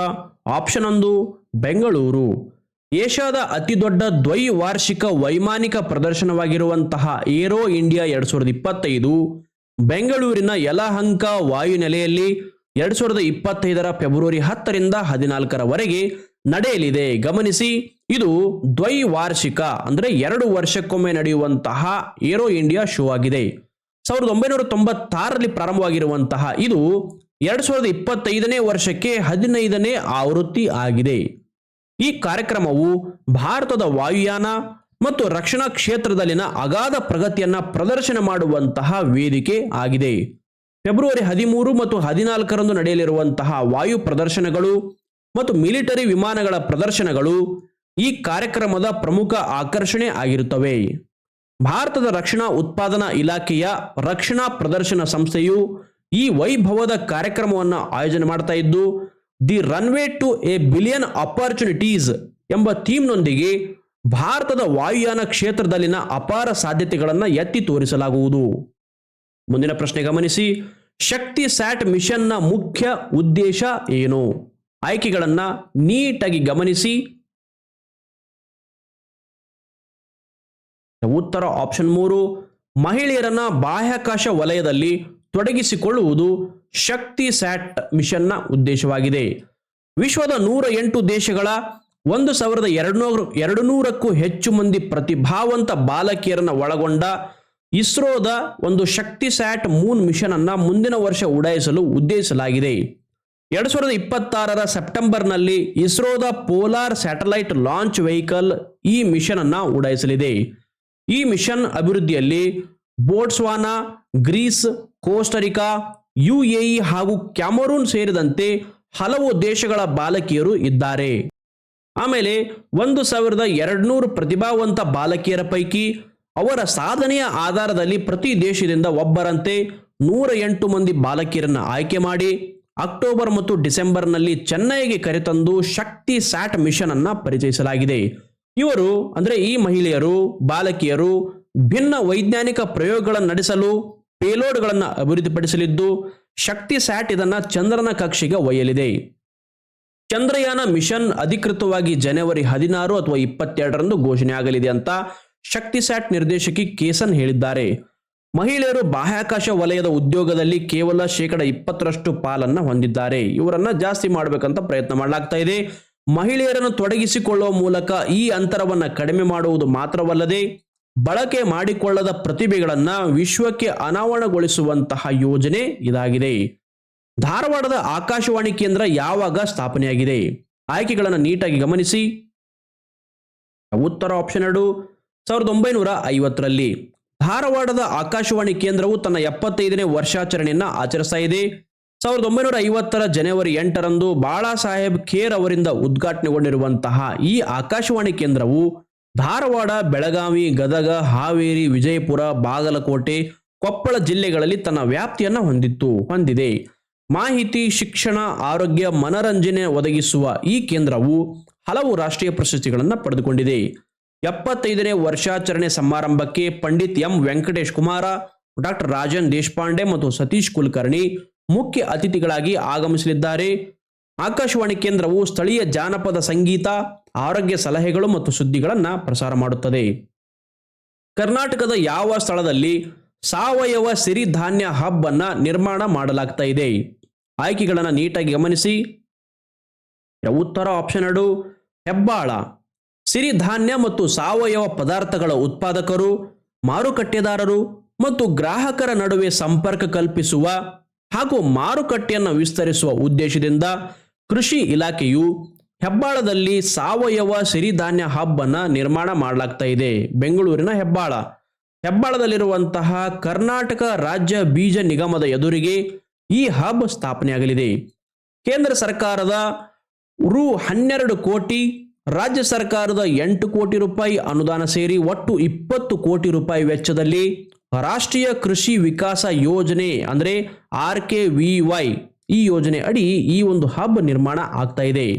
[SPEAKER 1] ಆಪ್ಷನ್ ಒಂದು, ಬೆಂಗಳೂರು. ಏಷ್ಯಾದ ಅತಿದೊಡ್ಡ ದ್ವೈವಾರ್ಷಿಕ ವೈಮಾನಿಕ ಪ್ರದರ್ಶನವಾಗಿರುವಂತಹ ಏರೋ ಇಂಡಿಯಾ ಎರಡ್ ಸಾವಿರದ ಇಪ್ಪತ್ತೈದು, ಬೆಂಗಳೂರಿನ ಯಲಹಂಕ ವಾಯುನೆಲೆಯಲ್ಲಿ ಎರಡ್ ಸಾವಿರದ ಇಪ್ಪತ್ತೈದರ ಫೆಬ್ರವರಿ ಹತ್ತರಿಂದ ಹದಿನಾಲ್ಕರವರೆಗೆ ನಡೆಯಲಿದೆ. ಗಮನಿಸಿ, ಇದು ದ್ವೈವಾರ್ಷಿಕ, ಅಂದ್ರೆ ಎರಡು ವರ್ಷಕ್ಕೊಮ್ಮೆ ನಡೆಯುವಂತಹ ಏರೋ ಇಂಡಿಯಾ ಶೋ ಆಗಿದೆ. ಸಾವಿರದ ಒಂಬೈನೂರ ತೊಂಬತ್ತಾರರಲ್ಲಿ ಪ್ರಾರಂಭವಾಗಿರುವಂತಹ ಇದು ಎರಡ್ ಸಾವಿರದ ಇಪ್ಪತ್ತೈದನೇ ವರ್ಷಕ್ಕೆ ಹದಿನೈದನೇ ಆವೃತ್ತಿ ಆಗಿದೆ. ಈ ಕಾರ್ಯಕ್ರಮವು ಭಾರತದ ವಾಯುಯಾನ ಮತ್ತು ರಕ್ಷಣಾ ಕ್ಷೇತ್ರದಲ್ಲಿನ ಅಗಾಧ ಪ್ರಗತಿಯನ್ನ ಪ್ರದರ್ಶನ ಮಾಡುವಂತಹ ವೇದಿಕೆ ಆಗಿದೆ. ಫೆಬ್ರವರಿ ಹದಿಮೂರು ಮತ್ತು ಹದಿನಾಲ್ಕರಂದು ನಡೆಯಲಿರುವಂತಹ ವಾಯು ಪ್ರದರ್ಶನಗಳು ಮತ್ತು ಮಿಲಿಟರಿ ವಿಮಾನಗಳ ಪ್ರದರ್ಶನಗಳು ಈ ಕಾರ್ಯಕ್ರಮದ ಪ್ರಮುಖ ಆಕರ್ಷಣೆ ಆಗಿರುತ್ತವೆ. ಭಾರತದ ರಕ್ಷಣಾ ಉತ್ಪಾದನಾ ಇಲಾಖೆಯ ರಕ್ಷಣಾ ಪ್ರದರ್ಶನ ಸಂಸ್ಥೆಯು ಈ ವೈಭವದ ಕಾರ್ಯಕ್ರಮವನ್ನು ಆಯೋಜನೆ ಮಾಡ್ತಾ ಇದ್ದು, the runway to a billion opportunities ಎಂಬ ಥೀಮ್ನೊಂದಿಗೆ ಭಾರತದ ವಾಯುಯಾನ ಕ್ಷೇತ್ರದಲ್ಲಿನ ಅಪಾರ ಸಾಧ್ಯತೆಗಳನ್ನು ಎತ್ತಿ ತೋರಿಸಲಾಗುವುದು. ಮುಂದಿನ ಪ್ರಶ್ನೆ ಗಮನಿಸಿ, ಶಕ್ತಿ ಸ್ಯಾಟ್ ಮಿಷನ್ನ ಮುಖ್ಯ ಉದ್ದೇಶ ಏನು? ಆಯ್ಕೆಗಳನ್ನು ನೀಟಾಗಿ ಗಮನಿಸಿ. ಉತ್ತರ ಆಪ್ಷನ್ ಮೂರು, ಮಹಿಳೆಯರನ್ನ ಬಾಹ್ಯಾಕಾಶ ವಲಯದಲ್ಲಿ ತೊಡಗಿಸಿಕೊಳ್ಳುವುದು ಶಕ್ತಿ ಸ್ಯಾಟ್ ಮಿಷನ್ನ ಉದ್ದೇಶವಾಗಿದೆ. ವಿಶ್ವದ ನೂರ ಎಂಟು ದೇಶಗಳ ಒಂದು ಸಾವಿರದ ಎರಡುನೂರು ಎರಡು ನೂರಕ್ಕೂ ಹೆಚ್ಚು ಮಂದಿ ಪ್ರತಿಭಾವಂತ ಬಾಲಕಿಯರನ್ನು ಒಳಗೊಂಡ ಇಸ್ರೋದ ಒಂದು ಶಕ್ತಿ ಸ್ಯಾಟ್ ಮೂನ್ ಮಿಷನ್ ಅನ್ನ ಮುಂದಿನ ವರ್ಷ ಉಡಾಯಿಸಲು ಉದ್ದೇಶಿಸಲಾಗಿದೆ. ಎರಡು ಸಾವಿರದ ಇಪ್ಪತ್ತಾರರ ಸೆಪ್ಟೆಂಬರ್ನಲ್ಲಿ ಇಸ್ರೋದ ಪೋಲಾರ್ ಸ್ಯಾಟಲೈಟ್ ಲಾಂಚ್ ವೆಹಿಕಲ್ ಈ ಮಿಷನ್ ಅನ್ನ ಉಡಾಯಿಸಲಿದೆ. ಈ ಮಿಷನ್ ಅಭಿವೃದ್ಧಿಯಲ್ಲಿ Botswana, Greece Costa Rica UAE ಹಾಗೂ ಕ್ಯಾಮರೂನ್ ಸೇರಿದಂತೆ ಹಲವು ದೇಶಗಳ ಬಾಲಕಿಯರು ಇದ್ದಾರೆ. ಆಮೇಲೆ ಒಂದು ಸಾವಿರದ ಎರಡ್ನೂರು ಪ್ರತಿಭಾವಂತ ಬಾಲಕಿಯರ ಪೈಕಿ ಅವರ ಸಾಧನೆಯ ಆಧಾರದಲ್ಲಿ ಪ್ರತಿ ದೇಶದಿಂದ ಒಬ್ಬರಂತೆ ನೂರ ಎಂಟು ಮಂದಿ ಬಾಲಕಿಯರನ್ನು ಆಯ್ಕೆ ಮಾಡಿ, ಅಕ್ಟೋಬರ್ ಮತ್ತು ಡಿಸೆಂಬರ್ನಲ್ಲಿ ಚೆನ್ನೈಗೆ ಕರೆತಂದು ಶಕ್ತಿ ಸ್ಯಾಟ್ ಮಿಷನ್ ಅನ್ನು ಪರಿಚಯಿಸಲಾಗಿದೆ. ಇವರು ಅಂದ್ರೆ ಈ ಮಹಿಳೆಯರು, ಬಾಲಕಿಯರು, ಭಿನ್ನ ವೈಜ್ಞಾನಿಕ ಪ್ರಯೋಗಗಳನ್ನು ನಡೆಸಲು ಪೇಲೋಡ್ಗಳನ್ನು ಅಭಿವೃದ್ಧಿಪಡಿಸಲಿದ್ದು, ಶಕ್ತಿ ಸ್ಯಾಟ್ ಇದನ್ನು ಚಂದ್ರನ ಕಕ್ಷೆಗೆ ಒಯ್ಯಲಿದೆ. ಚಂದ್ರಯಾನ ಮಿಷನ್ ಅಧಿಕೃತವಾಗಿ ಜನವರಿ ಹದಿನಾರು ಅಥವಾ ಇಪ್ಪತ್ತೆರಡರಂದು ಘೋಷಣೆ ಆಗಲಿದೆ ಅಂತ ಶಕ್ತಿ ಸ್ಯಾಟ್ ನಿರ್ದೇಶಕಿ ಕೇಸನ್ ಹೇಳಿದ್ದಾರೆ. ಮಹಿಳೆಯರು ಬಾಹ್ಯಾಕಾಶ ವಲಯದ ಉದ್ಯೋಗದಲ್ಲಿ ಕೇವಲ ಶೇಕಡ ಇಪ್ಪತ್ತರಷ್ಟು ಪಾಲನ್ನು ಹೊಂದಿದ್ದಾರೆ. ಇವರನ್ನ ಜಾಸ್ತಿ ಮಾಡಬೇಕಂತ ಪ್ರಯತ್ನ ಮಾಡಲಾಗ್ತಾ ಇದೆ. ಮಹಿಳೆಯರನ್ನು ತೊಡಗಿಸಿಕೊಳ್ಳುವ ಮೂಲಕ ಈ ಅಂತರವನ್ನು ಕಡಿಮೆ ಮಾಡುವುದು ಮಾತ್ರವಲ್ಲದೆ ಬಳಕೆ ಮಾಡಿಕೊಳ್ಳದ ಪ್ರತಿಭೆಗಳನ್ನ ವಿಶ್ವಕ್ಕೆ ಅನಾವರಣಗೊಳಿಸುವಂತಹ ಯೋಜನೆ ಇದಾಗಿದೆ. ಧಾರವಾಡದ ಆಕಾಶವಾಣಿ ಕೇಂದ್ರ ಯಾವಾಗ ಸ್ಥಾಪನೆಯಾಗಿದೆ? ಆಯ್ಕೆಗಳನ್ನು ನೀಟಾಗಿ ಗಮನಿಸಿ. ಉತ್ತರ ಆಪ್ಷನ್ ಎರಡು, ಸಾವಿರದ ಒಂಬೈನೂರ ಐವತ್ತರಲ್ಲಿ. ಧಾರವಾಡದ ಆಕಾಶವಾಣಿ ಕೇಂದ್ರವು ತನ್ನ ಎಪ್ಪತ್ತೈದನೇ ವರ್ಷಾಚರಣೆಯನ್ನು ಆಚರಿಸ್ತಾ ಇದೆ. ಸಾವಿರದ ಒಂಬೈನೂರ ಐವತ್ತರ ಜನವರಿ ಎಂಟರಂದು ಬಾಳಾ ಸಾಹೇಬ್ ಖೇರ್ ಅವರಿಂದ ಉದ್ಘಾಟನೆಗೊಂಡಿರುವಂತಹ ಈ ಆಕಾಶವಾಣಿ ಕೇಂದ್ರವು ಧಾರವಾಡ, ಬೆಳಗಾವಿ, ಗದಗ, ಹಾವೇರಿ, ವಿಜಯಪುರ, ಬಾಗಲಕೋಟೆ, ಕೊಪ್ಪಳ ಜಿಲ್ಲೆಗಳಲ್ಲಿ ತನ್ನ ವ್ಯಾಪ್ತಿಯನ್ನು ಹೊಂದಿತ್ತು, ಹೊಂದಿದೆ. ಮಾಹಿತಿ, ಶಿಕ್ಷಣ, ಆರೋಗ್ಯ, ಮನರಂಜನೆ ಒದಗಿಸುವ ಈ ಕೇಂದ್ರವು ಹಲವು ರಾಷ್ಟ್ರೀಯ ಪ್ರಶಸ್ತಿಗಳನ್ನು ಪಡೆದುಕೊಂಡಿದೆ. ಎಪ್ಪತ್ತೈದನೇ ವರ್ಷಾಚರಣೆ ಸಮಾರಂಭಕ್ಕೆ ಪಂಡಿತ್ ಎಂ. ವೆಂಕಟೇಶ್ ಕುಮಾರ ಡಾಕ್ಟರ್ ರಾಜನ್ ದೇಶಪಾಂಡೆ ಮತ್ತು ಸತೀಶ್ ಕುಲಕರ್ಣಿ ಮುಖ್ಯ ಅತಿಥಿಗಳಾಗಿ ಆಗಮಿಸಲಿದ್ದಾರೆ. ಆಕಾಶವಾಣಿ ಕೇಂದ್ರವು ಸ್ಥಳೀಯ ಜಾನಪದ ಸಂಗೀತ, ಆರೋಗ್ಯ ಸಲಹೆಗಳು ಮತ್ತು ಸುದ್ದಿಗಳನ್ನು ಪ್ರಸಾರ ಮಾಡುತ್ತದೆ. ಕರ್ನಾಟಕದ ಯಾವ ಸ್ಥಳದಲ್ಲಿ ಸಾವಯವ ಸಿರಿಧಾನ್ಯ ಹಬ್ ಅನ್ನ ನಿರ್ಮಾಣ ಮಾಡಲಾಗ್ತಾ ಇದೆ? ಆಯ್ಕೆಗಳನ್ನು ನೀಟಾಗಿ ಗಮನಿಸಿ. ಉತ್ತರ ಆಪ್ಷನ್ ಎರಡು, ಹೆಬ್ಬಾಳ. ಸಿರಿಧಾನ್ಯ ಮತ್ತು ಸಾವಯವ ಪದಾರ್ಥಗಳ ಉತ್ಪಾದಕರು, ಮಾರುಕಟ್ಟೆದಾರರು ಮತ್ತು ಗ್ರಾಹಕರ ನಡುವೆ ಸಂಪರ್ಕ ಕಲ್ಪಿಸುವ ಹಾಗೂ ಮಾರುಕಟ್ಟೆಯನ್ನು ವಿಸ್ತರಿಸುವ ಉದ್ದೇಶದಿಂದ ಕೃಷಿ ಇಲಾಖೆಯು ಹೆಬ್ಬಾಳದಲ್ಲಿ ಸಾವಯವ ಸಿರಿಧಾನ್ಯ ಹಬ್ ಅನ್ನ ನಿರ್ಮಾಣ ಮಾಡಲಾಗ್ತಾ ಇದೆ. ಬೆಂಗಳೂರಿನ ಹೆಬ್ಬಾಳ. ಹೆಬ್ಬಾಳದಲ್ಲಿರುವಂತಹ ಕರ್ನಾಟಕ ರಾಜ್ಯ ಬೀಜ ನಿಗಮದ ಎದುರಿಗೆ ಈ ಹಬ್ ಸ್ಥಾಪನೆಯಾಗಲಿದೆ. ಕೇಂದ್ರ ಸರ್ಕಾರದ ರು ಹನ್ನೆರಡು ಕೋಟಿ, ರಾಜ್ಯ ಸರ್ಕಾರದ ಎಂಟು ಕೋಟಿ ರೂಪಾಯಿ ಅನುದಾನ ಸೇರಿ ಒಟ್ಟು ಇಪ್ಪತ್ತು ಕೋಟಿ ರೂಪಾಯಿ ವೆಚ್ಚದಲ್ಲಿ ರಾಷ್ಟ್ರೀಯ ಕೃಷಿ ವಿಕಾಸ ಯೋಜನೆ ಅಂದರೆ ಆರ್ ಕೆ ವಿ ವೈ ಈ ಯೋಜನೆ ಅಡಿ ಈ ಒಂದು ಹಬ್ ನಿರ್ಮಾಣ ಆಗ್ತಾ ಇದೆ.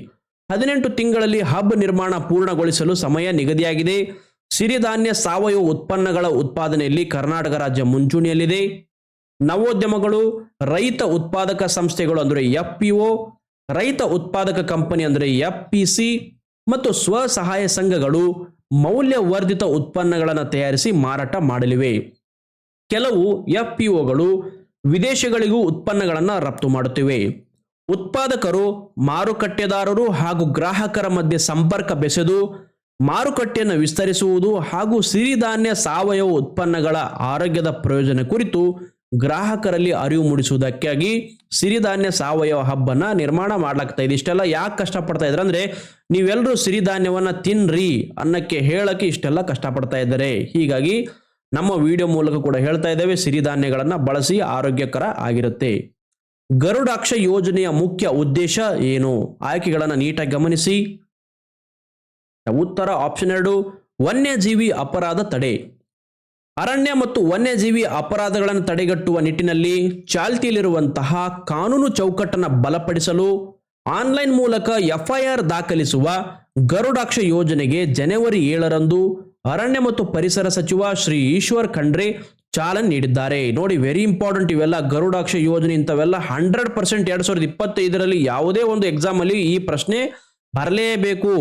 [SPEAKER 1] ಹದಿನೆಂಟು ತಿಂಗಳಲ್ಲಿ ಹಬ್ ನಿರ್ಮಾಣ ಪೂರ್ಣಗೊಳಿಸಲು ಸಮಯ ನಿಗದಿಯಾಗಿದೆ. ಸಿರಿಧಾನ್ಯ ಸಾವಯವ ಉತ್ಪನ್ನಗಳ ಉತ್ಪಾದನೆಯಲ್ಲಿ ಕರ್ನಾಟಕ ರಾಜ್ಯ ಮುಂಚೂಣಿಯಲ್ಲಿದೆ. ನವೋದ್ಯಮಗಳು, ರೈತ ಉತ್ಪಾದಕ ಸಂಸ್ಥೆಗಳು ಅಂದರೆ ಎಫ್ ಪಿ ರೈತ ಉತ್ಪಾದಕ ಕಂಪನಿ ಅಂದರೆ ಎಫ್ ಪಿ ಸಿ ಮತ್ತು ಸ್ವಸಹಾಯ ಸಂಘಗಳು ಮೌಲ್ಯವರ್ಧಿತ ಉತ್ಪನ್ನಗಳನ್ನು ತಯಾರಿಸಿ ಮಾರಾಟ ಮಾಡಲಿವೆ. ಕೆಲವು ಎಫ್ ಪಿ ಒಗಳು ವಿದೇಶಗಳಿಗೂ ಉತ್ಪನ್ನಗಳನ್ನು ರಫ್ತು ಮಾಡುತ್ತಿವೆ. ಉತ್ಪಾದಕರು, ಮಾರುಕಟ್ಟೆದಾರರು ಹಾಗೂ ಗ್ರಾಹಕರ ಮಧ್ಯೆ ಸಂಪರ್ಕ ಬೆಸೆದು, ಮಾರುಕಟ್ಟೆಯನ್ನು ವಿಸ್ತರಿಸುವುದು ಹಾಗೂ ಸಿರಿಧಾನ್ಯ ಸಾವಯವ ಉತ್ಪನ್ನಗಳ ಆರೋಗ್ಯದ ಪ್ರಯೋಜನ ಕುರಿತು ಗ್ರಾಹಕರಲ್ಲಿ ಅರಿವು ಮೂಡಿಸುವುದಕ್ಕಾಗಿ ಸಿರಿಧಾನ್ಯ ಸಾವಯವ ಹಬ್ಬನ ನಿರ್ಮಾಣ ಮಾಡ್ಲಾಗ್ತಾ ಇದೆ. ಇಷ್ಟೆಲ್ಲ ಯಾಕೆ ಕಷ್ಟಪಡ್ತಾ ಇದ್ದಾರೆ ಅಂದ್ರೆ ನೀವೆಲ್ಲರೂ ಸಿರಿಧಾನ್ಯವನ್ನ ತಿನ್ರಿ ಅನ್ನಕ್ಕೆ ಹೇಳಕ್ಕೆ ಇಷ್ಟೆಲ್ಲ ಕಷ್ಟಪಡ್ತಾ ಇದ್ದಾರೆ. ಹೀಗಾಗಿ ನಮ್ಮ ವಿಡಿಯೋ ಮೂಲಕ ಕೂಡ ಹೇಳ್ತಾ ಇದ್ದೇವೆ, ಸಿರಿಧಾನ್ಯಗಳನ್ನು ಬಳಸಿ ಆರೋಗ್ಯಕರ ಆಗಿರುತ್ತೆ. ಗರುಡಾಕ್ಷ ಯೋಜನೆಯ ಮುಖ್ಯ ಉದ್ದೇಶ ಏನು? ಆಯ್ಕೆಗಳನ್ನು ನೀಟಾಗಿ ಗಮನಿಸಿ. ಉತ್ತರ ಆಪ್ಷನ್ ಎರಡು, ವನ್ಯಜೀವಿ ಅಪರಾಧ ತಡೆ. ಅರಣ್ಯ ಮತ್ತು ವನ್ಯಜೀವಿ ಅಪರಾಧಗಳನ್ನು ತಡೆಗಟ್ಟುವ ನಿಟ್ಟಿನಲ್ಲಿ ಚಾಲ್ತಿಯಲ್ಲಿರುವಂತಹ ಕಾನೂನು ಚೌಕಟ್ಟನ್ನು ಬಲಪಡಿಸಲು ಆನ್ಲೈನ್ ಮೂಲಕ ಎಫ್ಐಆರ್ ದಾಖಲಿಸುವ ಗರುಡಾಕ್ಷ ಯೋಜನೆಗೆ ಜನವರಿ ಏಳರಂದು ಅರಣ್ಯ ಮತ್ತು ಪರಿಸರ ಸಚಿವ ಶ್ರೀ ಈಶ್ವರ್ ಖಂಡ್ರೆ ಚಾಲನೆ ನೀಡಿದ್ದಾರೆ. ನೋಡಿ ವೆರಿ ಇಂಪಾರ್ಟೆಂಟ್ ಇವೆಲ್ಲ. ಗರುಡಾಕ್ಷ ಯೋಜನೆ ಇಂಥವೆಲ್ಲ ಹಂಡ್ರೆಡ್ ಪರ್ಸೆಂಟ್ ಎರಡ್ ಸಾವಿರದ ಇಪ್ಪತ್ತೈದರಲ್ಲಿ ಯಾವುದೇ ಒಂದು ಎಕ್ಸಾಮ್ ಅಲ್ಲಿ ಈ ಪ್ರಶ್ನೆ ಬರಲೇಬೇಕು.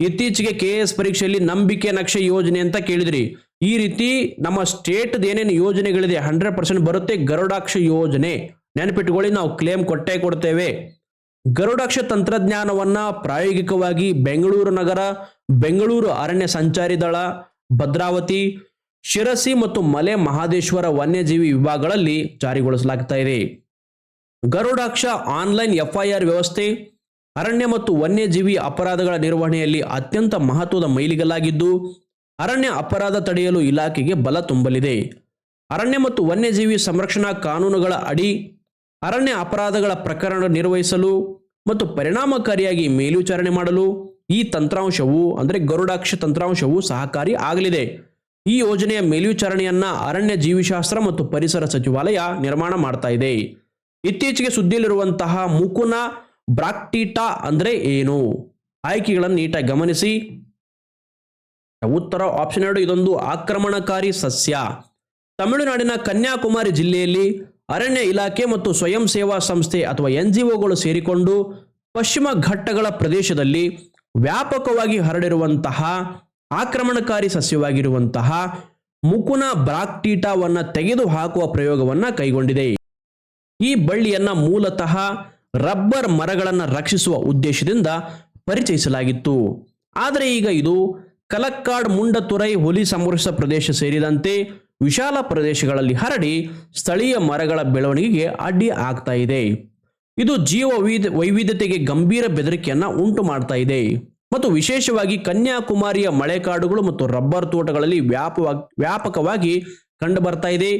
[SPEAKER 1] ಇತ್ತೀಚೆಗೆ ಕೆ ಎಸ್ ಪರೀಕ್ಷೆಯಲ್ಲಿ ನಂಬಿಕೆ ನಕ್ಷೆ ಯೋಜನೆ ಅಂತ ಕೇಳಿದ್ರಿ. ಈ ರೀತಿ ನಮ್ಮ ಸ್ಟೇಟ್ ಏನೇನು ಯೋಜನೆಗಳಿದೆ ಹಂಡ್ರೆಡ್ ಪರ್ಸೆಂಟ್ ಬರುತ್ತೆ ಗರುಡಾಕ್ಷ ಯೋಜನೆ. ನೆನಪಿಟ್ಟುಕೊಳ್ಳಿ ನಾವು ಕ್ಲೇಮ್ ಕೊಟ್ಟೆ ಕೊಡ್ತೇವೆ. ಗರುಡಾಕ್ಷ ತಂತ್ರಜ್ಞಾನವನ್ನ ಪ್ರಾಯೋಗಿಕವಾಗಿ ಬೆಂಗಳೂರು ನಗರ, ಬೆಂಗಳೂರು ಅರಣ್ಯ ಸಂಚಾರಿ ದಳ, ಭದ್ರಾವತಿ, ಶಿರಸಿ ಮತ್ತು ಮಲೆ ಮಹಾದೇಶ್ವರ ವನ್ಯಜೀವಿ ವಿಭಾಗಗಳಲ್ಲಿ ಜಾರಿಗೊಳಿಸಲಾಗ್ತಾ ಇದೆ. ಗರುಡಾಕ್ಷ ಆನ್ಲೈನ್ ಎಫ್ಐಆರ್ ವ್ಯವಸ್ಥೆ, ಅರಣ್ಯ ಮತ್ತು ವನ್ಯಜೀವಿ ಅಪರಾಧಗಳ ನಿರ್ವಹಣೆಯಲ್ಲಿ ಅತ್ಯಂತ ಮಹತ್ವದ ಮೈಲಿಗಲಾಗಿದ್ದು ಅರಣ್ಯ ಅಪರಾಧ ತಡೆಯಲು ಇಲಾಖೆಗೆ ಬಲ ತುಂಬಲಿದೆ. ಅರಣ್ಯ ಮತ್ತು ವನ್ಯಜೀವಿ ಸಂರಕ್ಷಣಾ ಕಾನೂನುಗಳ ಅಡಿ ಅರಣ್ಯ ಅಪರಾಧಗಳ ಪ್ರಕರಣ ನಿರ್ವಹಿಸಲು ಮತ್ತು ಪರಿಣಾಮಕಾರಿಯಾಗಿ ಮೇಲ್ವಿಚಾರಣೆ ಮಾಡಲು ಈ ತಂತ್ರಾಂಶವು, ಅಂದರೆ ಗರುಡಾಕ್ಷ ತಂತ್ರಾಂಶವು ಸಹಕಾರಿ ಆಗಲಿದೆ. ಈ ಯೋಜನೆಯ ಮೇಲ್ವಿಚಾರಣೆಯನ್ನ ಅರಣ್ಯ ಜೀವಿಶಾಸ್ತ್ರ ಮತ್ತು ಪರಿಸರ ಸಚಿವಾಲಯ ನಿರ್ಮಾಣ ಮಾಡ್ತಾ ಇದೆ. ಇತ್ತೀಚೆಗೆ ಸುದ್ದಿಯಲ್ಲಿರುವಂತಹ ಮುಕುನ ಬ್ರಾಕ್ಟೀಟಾ ಅಂದ್ರೆ ಏನು? ಆಯ್ಕೆಗಳನ್ನು ನೀಟಾಗಿ ಗಮನಿಸಿ. ಉತ್ತರ ಆಪ್ಷನ್ ಎರಡು, ಇದೊಂದು ಆಕ್ರಮಣಕಾರಿ ಸಸ್ಯ. ತಮಿಳುನಾಡಿನ ಕನ್ಯಾಕುಮಾರಿ ಜಿಲ್ಲೆಯಲ್ಲಿ ಅರಣ್ಯ ಇಲಾಖೆ ಮತ್ತು ಸ್ವಯಂ ಸೇವಾ ಸಂಸ್ಥೆ ಅಥವಾ ಎನ್ ಜಿ ಒಗಳು ಸೇರಿಕೊಂಡು ಪಶ್ಚಿಮ ಘಟ್ಟಗಳ ಪ್ರದೇಶದಲ್ಲಿ ವ್ಯಾಪಕವಾಗಿ ಹರಡಿರುವಂತಹ ಆಕ್ರಮಣಕಾರಿ ಸಸ್ಯವಾಗಿರುವಂತಹ ಮುಕುನ ಬ್ರಾಕ್ಟೀಟಾವನ್ನು ತೆಗೆದು ಹಾಕುವ ಪ್ರಯೋಗವನ್ನು ಕೈಗೊಂಡಿದೆ. ಈ ಬಳ್ಳಿಯನ್ನ ಮೂಲತಃ ರಬ್ಬರ್ ಮರಗಳನ್ನು ರಕ್ಷಿಸುವ ಉದ್ದೇಶದಿಂದ ಪರಿಚಯಿಸಲಾಗಿತ್ತು. ಆದರೆ ಈಗ ಇದು ಕಲಕ್ಕಾಡ್ ಮುಂಡತುರೈ ಹುಲಿ ಸಂರಕ್ಷಿತ ಪ್ರದೇಶ ಸೇರಿದಂತೆ ವಿಶಾಲ ಪ್ರದೇಶಗಳಲ್ಲಿ ಹರಡಿ ಸ್ಥಳೀಯ ಮರಗಳ ಬೆಳವಣಿಗೆಗೆ ಅಡ್ಡಿ ಆಗ್ತಾ ಇದೆ. ಇದು ಜೀವ ವೈವಿಧ್ಯತೆಗೆ ಗಂಭೀರ ಬೆದರಿಕೆಯನ್ನ ಉಂಟು ಮಾಡ್ತಾ ಇದೆ. ಮತ್ತು ವಿಶೇಷವಾಗಿ ಕನ್ಯಾಕುಮಾರಿಯ ಮಳೆಕಾಡುಗಳು ಮತ್ತು ರಬ್ಬರ್ ತೋಟಗಳಲ್ಲಿ ವ್ಯಾಪವಾಗಿ ವ್ಯಾಪಕವಾಗಿ ಕಂಡು ಬರ್ತಾ ಇದೆ.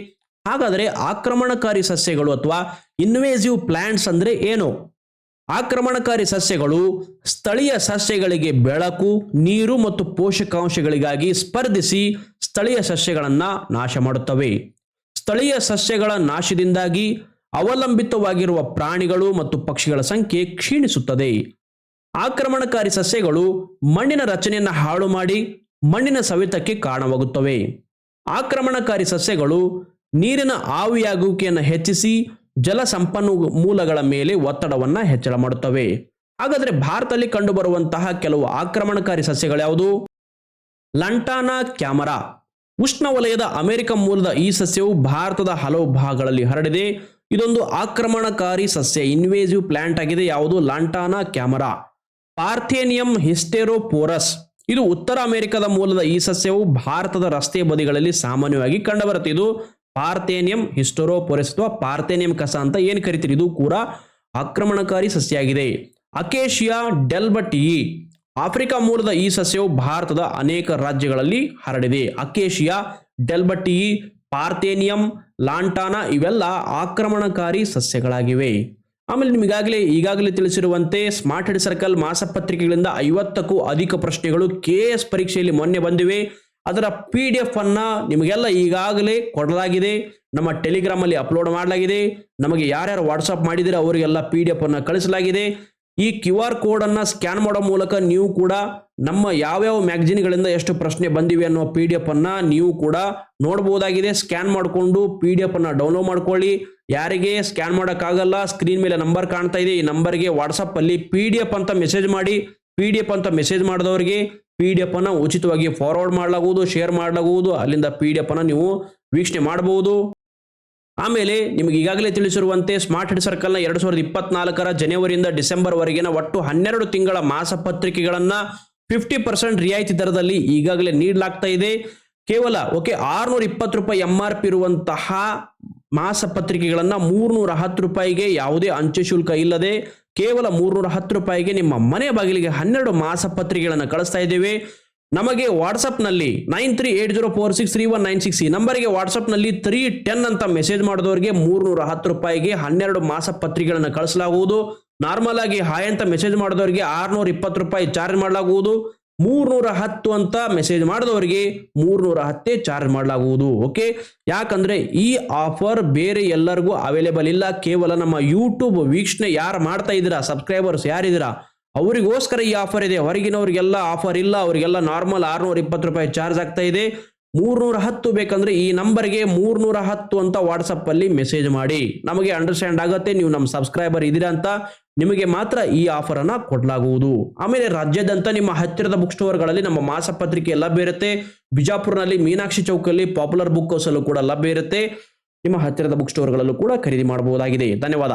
[SPEAKER 1] ಹಾಗಾದರೆ ಆಕ್ರಮಣಕಾರಿ ಸಸ್ಯಗಳು ಅಥವಾ ಇನ್ವೇಸಿವ್ ಪ್ಲಾಂಟ್ಸ್ ಅಂದರೆ ಏನು? ಆಕ್ರಮಣಕಾರಿ ಸಸ್ಯಗಳು ಸ್ಥಳೀಯ ಸಸ್ಯಗಳಿಗೆ ಬೆಳಕು, ನೀರು ಮತ್ತು ಪೋಷಕಾಂಶಗಳಿಗಾಗಿ ಸ್ಪರ್ಧಿಸಿ ಸ್ಥಳೀಯ ಸಸ್ಯಗಳನ್ನು ನಾಶ ಮಾಡುತ್ತವೆ. ಸ್ಥಳೀಯ ಸಸ್ಯಗಳ ನಾಶದಿಂದಾಗಿ ಅವಲಂಬಿತವಾಗಿರುವ ಪ್ರಾಣಿಗಳು ಮತ್ತು ಪಕ್ಷಿಗಳ ಸಂಖ್ಯೆ ಕ್ಷೀಣಿಸುತ್ತದೆ. ಆಕ್ರಮಣಕಾರಿ ಸಸ್ಯಗಳು ಮಣ್ಣಿನ ರಚನೆಯನ್ನು ಹಾಳು ಮಾಡಿ ಮಣ್ಣಿನ ಸವೆತಕ್ಕೆ ಕಾರಣವಾಗುತ್ತವೆ. ಆಕ್ರಮಣಕಾರಿ ಸಸ್ಯಗಳು ನೀರಿನ ಆವಿಯಾಗುವಿಕೆಯನ್ನು ಹೆಚ್ಚಿಸಿ ಜಲ ಸಂಪನ್ಮೂಲಗಳ ಮೇಲೆ ಒತ್ತಡವನ್ನು ಹೆಚ್ಚಳ ಮಾಡುತ್ತವೆ. ಹಾಗಾದರೆ ಭಾರತದಲ್ಲಿ ಕಂಡುಬರುವಂತಹ ಕೆಲವು ಆಕ್ರಮಣಕಾರಿ ಸಸ್ಯಗಳ್ಯಾವುದು ಲಂಟಾನಾ ಕ್ಯಾಮರಾ. ಉಷ್ಣವಲಯದ ಅಮೆರಿಕ ಮೂಲದ ಈ ಸಸ್ಯವು ಭಾರತದ ಹಲವು ಭಾಗಗಳಲ್ಲಿ ಹರಡಿದೆ. ಇದೊಂದು ಆಕ್ರಮಣಕಾರಿ ಸಸ್ಯ ಇನ್ವೇಸಿವ್ ಪ್ಲಾಂಟ್ ಆಗಿದೆ. ಯಾವುದು? Lantana camara. Parthenium hysterophorus. ಇದು ಉತ್ತರ ಅಮೆರಿಕದ ಮೂಲದ ಈ ಸಸ್ಯವು ಭಾರತದ ರಸ್ತೆ ಬದಿಗಳಲ್ಲಿ ಸಾಮಾನ್ಯವಾಗಿ ಕಂಡುಬರುತ್ತೆ ಇದು ಪಾರ್ಥೇನಿಯಂ ಹಿಸ್ಟೋರೋಪೊರೆಸ್ ಅಥವಾ ಪಾರ್ಥೇನಿಯಂ ಕಸ ಅಂತ ಏನು ಕರಿತೀರಿ? ಇದು ಕೂಡ ಆಕ್ರಮಣಕಾರಿ ಸಸ್ಯ ಆಗಿದೆ ಅಕೇಶಿಯಾ ಡೆಲ್ಬಟಿಯಿ ಆಫ್ರಿಕಾ ಮೂಲದ ಈ ಸಸ್ಯವು ಭಾರತದ ಅನೇಕ ರಾಜ್ಯಗಳಲ್ಲಿ ಹರಡಿದೆ. ಅಕೇಶಿಯಾ ಡೆಲ್ಬಟಿಯಿ ಪಾರ್ಥೇನಿಯಂ ಲಾಂಟಾನಾ ಇವೆಲ್ಲ ಆಕ್ರಮಣಕಾರಿ ಸಸ್ಯಗಳಾಗಿವೆ. ಆಮೇಲೆ ನಿಮಗಾಗಲೇ ಈಗಾಗಲೇ ತಿಳಿಸಿರುವಂತೆ ಸ್ಮಾರ್ಟ್ ಹೆಡ್ ಸರ್ಕಲ್ ಮಾಸಪತ್ರಿಕೆಗಳಿಂದ ಐವತ್ತಕ್ಕೂ ಅಧಿಕ ಪ್ರಶ್ನೆಗಳು ಕೆ ಎಸ್ ಪರೀಕ್ಷೆಯಲ್ಲಿ ಮೊನ್ನೆ ಬಂದಿವೆ. ಅದರ ಪಿ ಡಿ ಎಫ್ ಅನ್ನ ನಿಮಗೆಲ್ಲ ಈಗಾಗಲೇ ಕೊಡಲಾಗಿದೆ. ನಮ್ಮ ಟೆಲಿಗ್ರಾಮ್ ಅಲ್ಲಿ ಅಪ್ಲೋಡ್ ಮಾಡಲಾಗಿದೆ. ನಮಗೆ ಯಾರ್ಯಾರು ವಾಟ್ಸಪ್ ಮಾಡಿದರೆ ಅವರಿಗೆಲ್ಲ ಪಿ ಡಿ ಎಫ್ ಅನ್ನ ಕಳಿಸಲಾಗಿದೆ. ಈ ಕ್ಯೂ ಆರ್ ಕೋಡ್ ಅನ್ನ ಸ್ಕ್ಯಾನ್ ಮಾಡೋ ಮೂಲಕ ನೀವು ಕೂಡ ನಮ್ಮ ಯಾವ್ಯಾವ ಮ್ಯಾಗಜಿನ್ಗಳಿಂದ ಎಷ್ಟು ಪ್ರಶ್ನೆ ಬಂದಿವೆ ಅನ್ನೋ ಪಿ ಡಿ ಎಫ್ ಅನ್ನ ನೀವು ಕೂಡ ನೋಡಬಹುದಾಗಿದೆ ಸ್ಕ್ಯಾನ್ ಮಾಡಿಕೊಂಡು ಪಿ ಡಿ ಎಫ್ ಅನ್ನ ಡೌನ್ಲೋಡ್ ಮಾಡ್ಕೊಳ್ಳಿ. ಯಾರಿಗೆ ಸ್ಕ್ಯಾನ್ ಮಾಡೋಕ್ಕಾಗಲ್ಲ ಸ್ಕ್ರೀನ್ ಮೇಲೆ ನಂಬರ್ ಕಾಣ್ತಾ ಇದೆ. ಈ ನಂಬರ್ಗೆ ವಾಟ್ಸಪ್ ಅಲ್ಲಿ ಪಿ ಡಿ ಎಫ್ ಅಂತ ಮೆಸೇಜ್ ಮಾಡಿ ಪಿ ಡಿ ಎಫ್ ಅಂತ ಮೆಸೇಜ್ ಮಾಡಿದವರಿಗೆ ಪಿ ಡಿ ಎಫ್ ಅನ್ನ ಉಚಿತವಾಗಿ ಫಾರ್ವರ್ಡ್ ಮಾಡಲಾಗುವುದು ಶೇರ್ ಮಾಡಲಾಗುವುದು, ಅಲ್ಲಿಂದ ಪಿ ಡಿ ಎಫ್ ಅನ್ನ ನೀವು ವೀಕ್ಷಣೆ ಮಾಡಬಹುದು ಆಮೇಲೆ ನಿಮಗೆ ಈಗಾಗಲೇ ತಿಳಿಸಿರುವಂತೆ ಸ್ಮಾರ್ಟ್ ಹೆಡ್ ಸರ್ಕಲ್ನ ಎರಡು ಸಾವಿರದ ಇಪ್ಪತ್ನಾಲ್ಕರ ಜನವರಿಯಿಂದ ಡಿಸೆಂಬರ್ ವರೆಗಿನ ಒಟ್ಟು ಹನ್ನೆರಡು ತಿಂಗಳ ಮಾಸಪತ್ರಿಕೆಗಳನ್ನು ಫಿಫ್ಟಿ ಪರ್ಸೆಂಟ್ ರಿಯಾಯಿತಿ ದರದಲ್ಲಿ ಈಗಾಗಲೇ ನೀಡಲಾಗ್ತಾ ಇದೆ. ಕೇವಲ ಓಕೆ, ಆರುನೂರ ಇಪ್ಪತ್ತು ರೂಪಾಯಿ ಎಂ ಆರ್ ಪಿ ಇರುವಂತಹ ಮಾಸಪತ್ರಿಕೆಗಳನ್ನು ಮೂರ್ನೂರ ಹತ್ತು ರೂಪಾಯಿಗೆ ಯಾವುದೇ ಅಂಚೆ ಶುಲ್ಕ ಇಲ್ಲದೆ ಕೇವಲ ಮೂರ್ನೂರ ಹತ್ತು ರೂಪಾಯಿಗೆ ನಿಮ್ಮ ಮನೆ ಬಾಗಿಲಿಗೆ ಹನ್ನೆರಡು ಮಾಸಪತ್ರಿಕೆಗಳನ್ನು ಕಳಿಸ್ತಾ ಇದ್ದೇವೆ. ನಮಗೆ ವಾಟ್ಸಪ್ನಲ್ಲಿ nine three eight zero four six three one nine six ಈ ನಂಬರ್ಗೆ ವಾಟ್ಸಪ್ನಲ್ಲಿ ತ್ರೀ ಟೆನ್ ಅಂತ ಮೆಸೇಜ್ ಮಾಡಿದವರಿಗೆ ಮೂರ್ನೂರ ಹತ್ತು ರೂಪಾಯಿಗೆ ಹನ್ನೆರಡು ಮಾಸಪತ್ರಿಕೆಗಳನ್ನು ಕಳಿಸಲಾಗುವುದು. ನಾರ್ಮಲ್ ಆಗಿ ಹಾಯ್ ಅಂತ ಮೆಸೇಜ್ ಮಾಡಿದವರಿಗೆ ಆರ್ನೂರ ಇಪ್ಪತ್ತು ರೂಪಾಯಿ ಚಾರ್ಜ್ ಮಾಡಲಾಗುವುದು. ಮೂರ್ನೂರ ಹತ್ತು ಅಂತ ಮೆಸೇಜ್ ಮಾಡಿದವರಿಗೆ ಮೂರ್ನೂರ ಹತ್ತೇ ಚಾರ್ಜ್ ಮಾಡಲಾಗುವುದು ಓಕೆ ಯಾಕಂದ್ರೆ ಈ ಆಫರ್ ಬೇರೆ ಎಲ್ಲರಿಗೂ ಅವೈಲೇಬಲ್ ಇಲ್ಲ. ಕೇವಲ ನಮ್ಮ ಯೂಟ್ಯೂಬ್ ವೀಕ್ಷಣೆ ಯಾರು ಮಾಡ್ತಾ ಇದ್ದೀರಾ ಸಬ್ಸ್ಕ್ರೈಬರ್ಸ್ ಯಾರಿದ್ದೀರಾ, ಅವರಿಗೋಸ್ಕರ ಈ ಆಫರ್ ಇದೆ. ಹೊರಗಿನವ್ರಿಗೆಲ್ಲ ಆಫರ್ ಇಲ್ಲ, ಅವರಿಗೆಲ್ಲ ನಾರ್ಮಲ್ ಆರ್ನೂರ ಇಪ್ಪತ್ತು ರೂಪಾಯಿ ಚಾರ್ಜ್ ಆಗ್ತಾ ಇದೆ. ಮೂರ್ನೂರ ಹತ್ತು ಬೇಕಂದ್ರೆ ಈ ನಂಬರ್ಗೆ ಮೂರ್ನೂರ ಹತ್ತು ಅಂತ ವಾಟ್ಸಪ್ ಅಲ್ಲಿ ಮೆಸೇಜ್ ಮಾಡಿ. ನಮಗೆ ಅಂಡರ್ಸ್ಟ್ಯಾಂಡ್ ಆಗುತ್ತೆ, ನೀವು ನಮ್ಮ ಸಬ್ಸ್ಕ್ರೈಬರ್ ಇದ್ದೀರಾ ಅಂತ ನಿಮಗೆ ಮಾತ್ರ ಈ ಆಫರ್ ಅನ್ನ ಕೊಡಲಾಗುವುದು. ಆಮೇಲೆ ರಾಜ್ಯದಂತ ನಿಮ್ಮ ಹತ್ತಿರದ ಬುಕ್ ಸ್ಟೋರ್ಗಳಲ್ಲಿ ನಮ್ಮ ಮಾಸಪತ್ರಿಕೆ ಲಭ್ಯ ಇರುತ್ತೆ ಬಿಜಾಪುರ್ನಲ್ಲಿ ಮೀನಾಕ್ಷಿ ಚೌಕಲ್ಲಿ ಪಾಪ್ಯುಲರ್ ಬುಕ್ ಅಲ್ಲೂ ಕೂಡ ಲಭ್ಯ ಇರುತ್ತೆ. ನಿಮ್ಮ ಹತ್ತಿರದ ಬುಕ್ ಸ್ಟೋರ್ಗಳಲ್ಲೂ ಕೂಡ ಖರೀದಿ ಮಾಡಬಹುದಾಗಿದೆ. ಧನ್ಯವಾದ.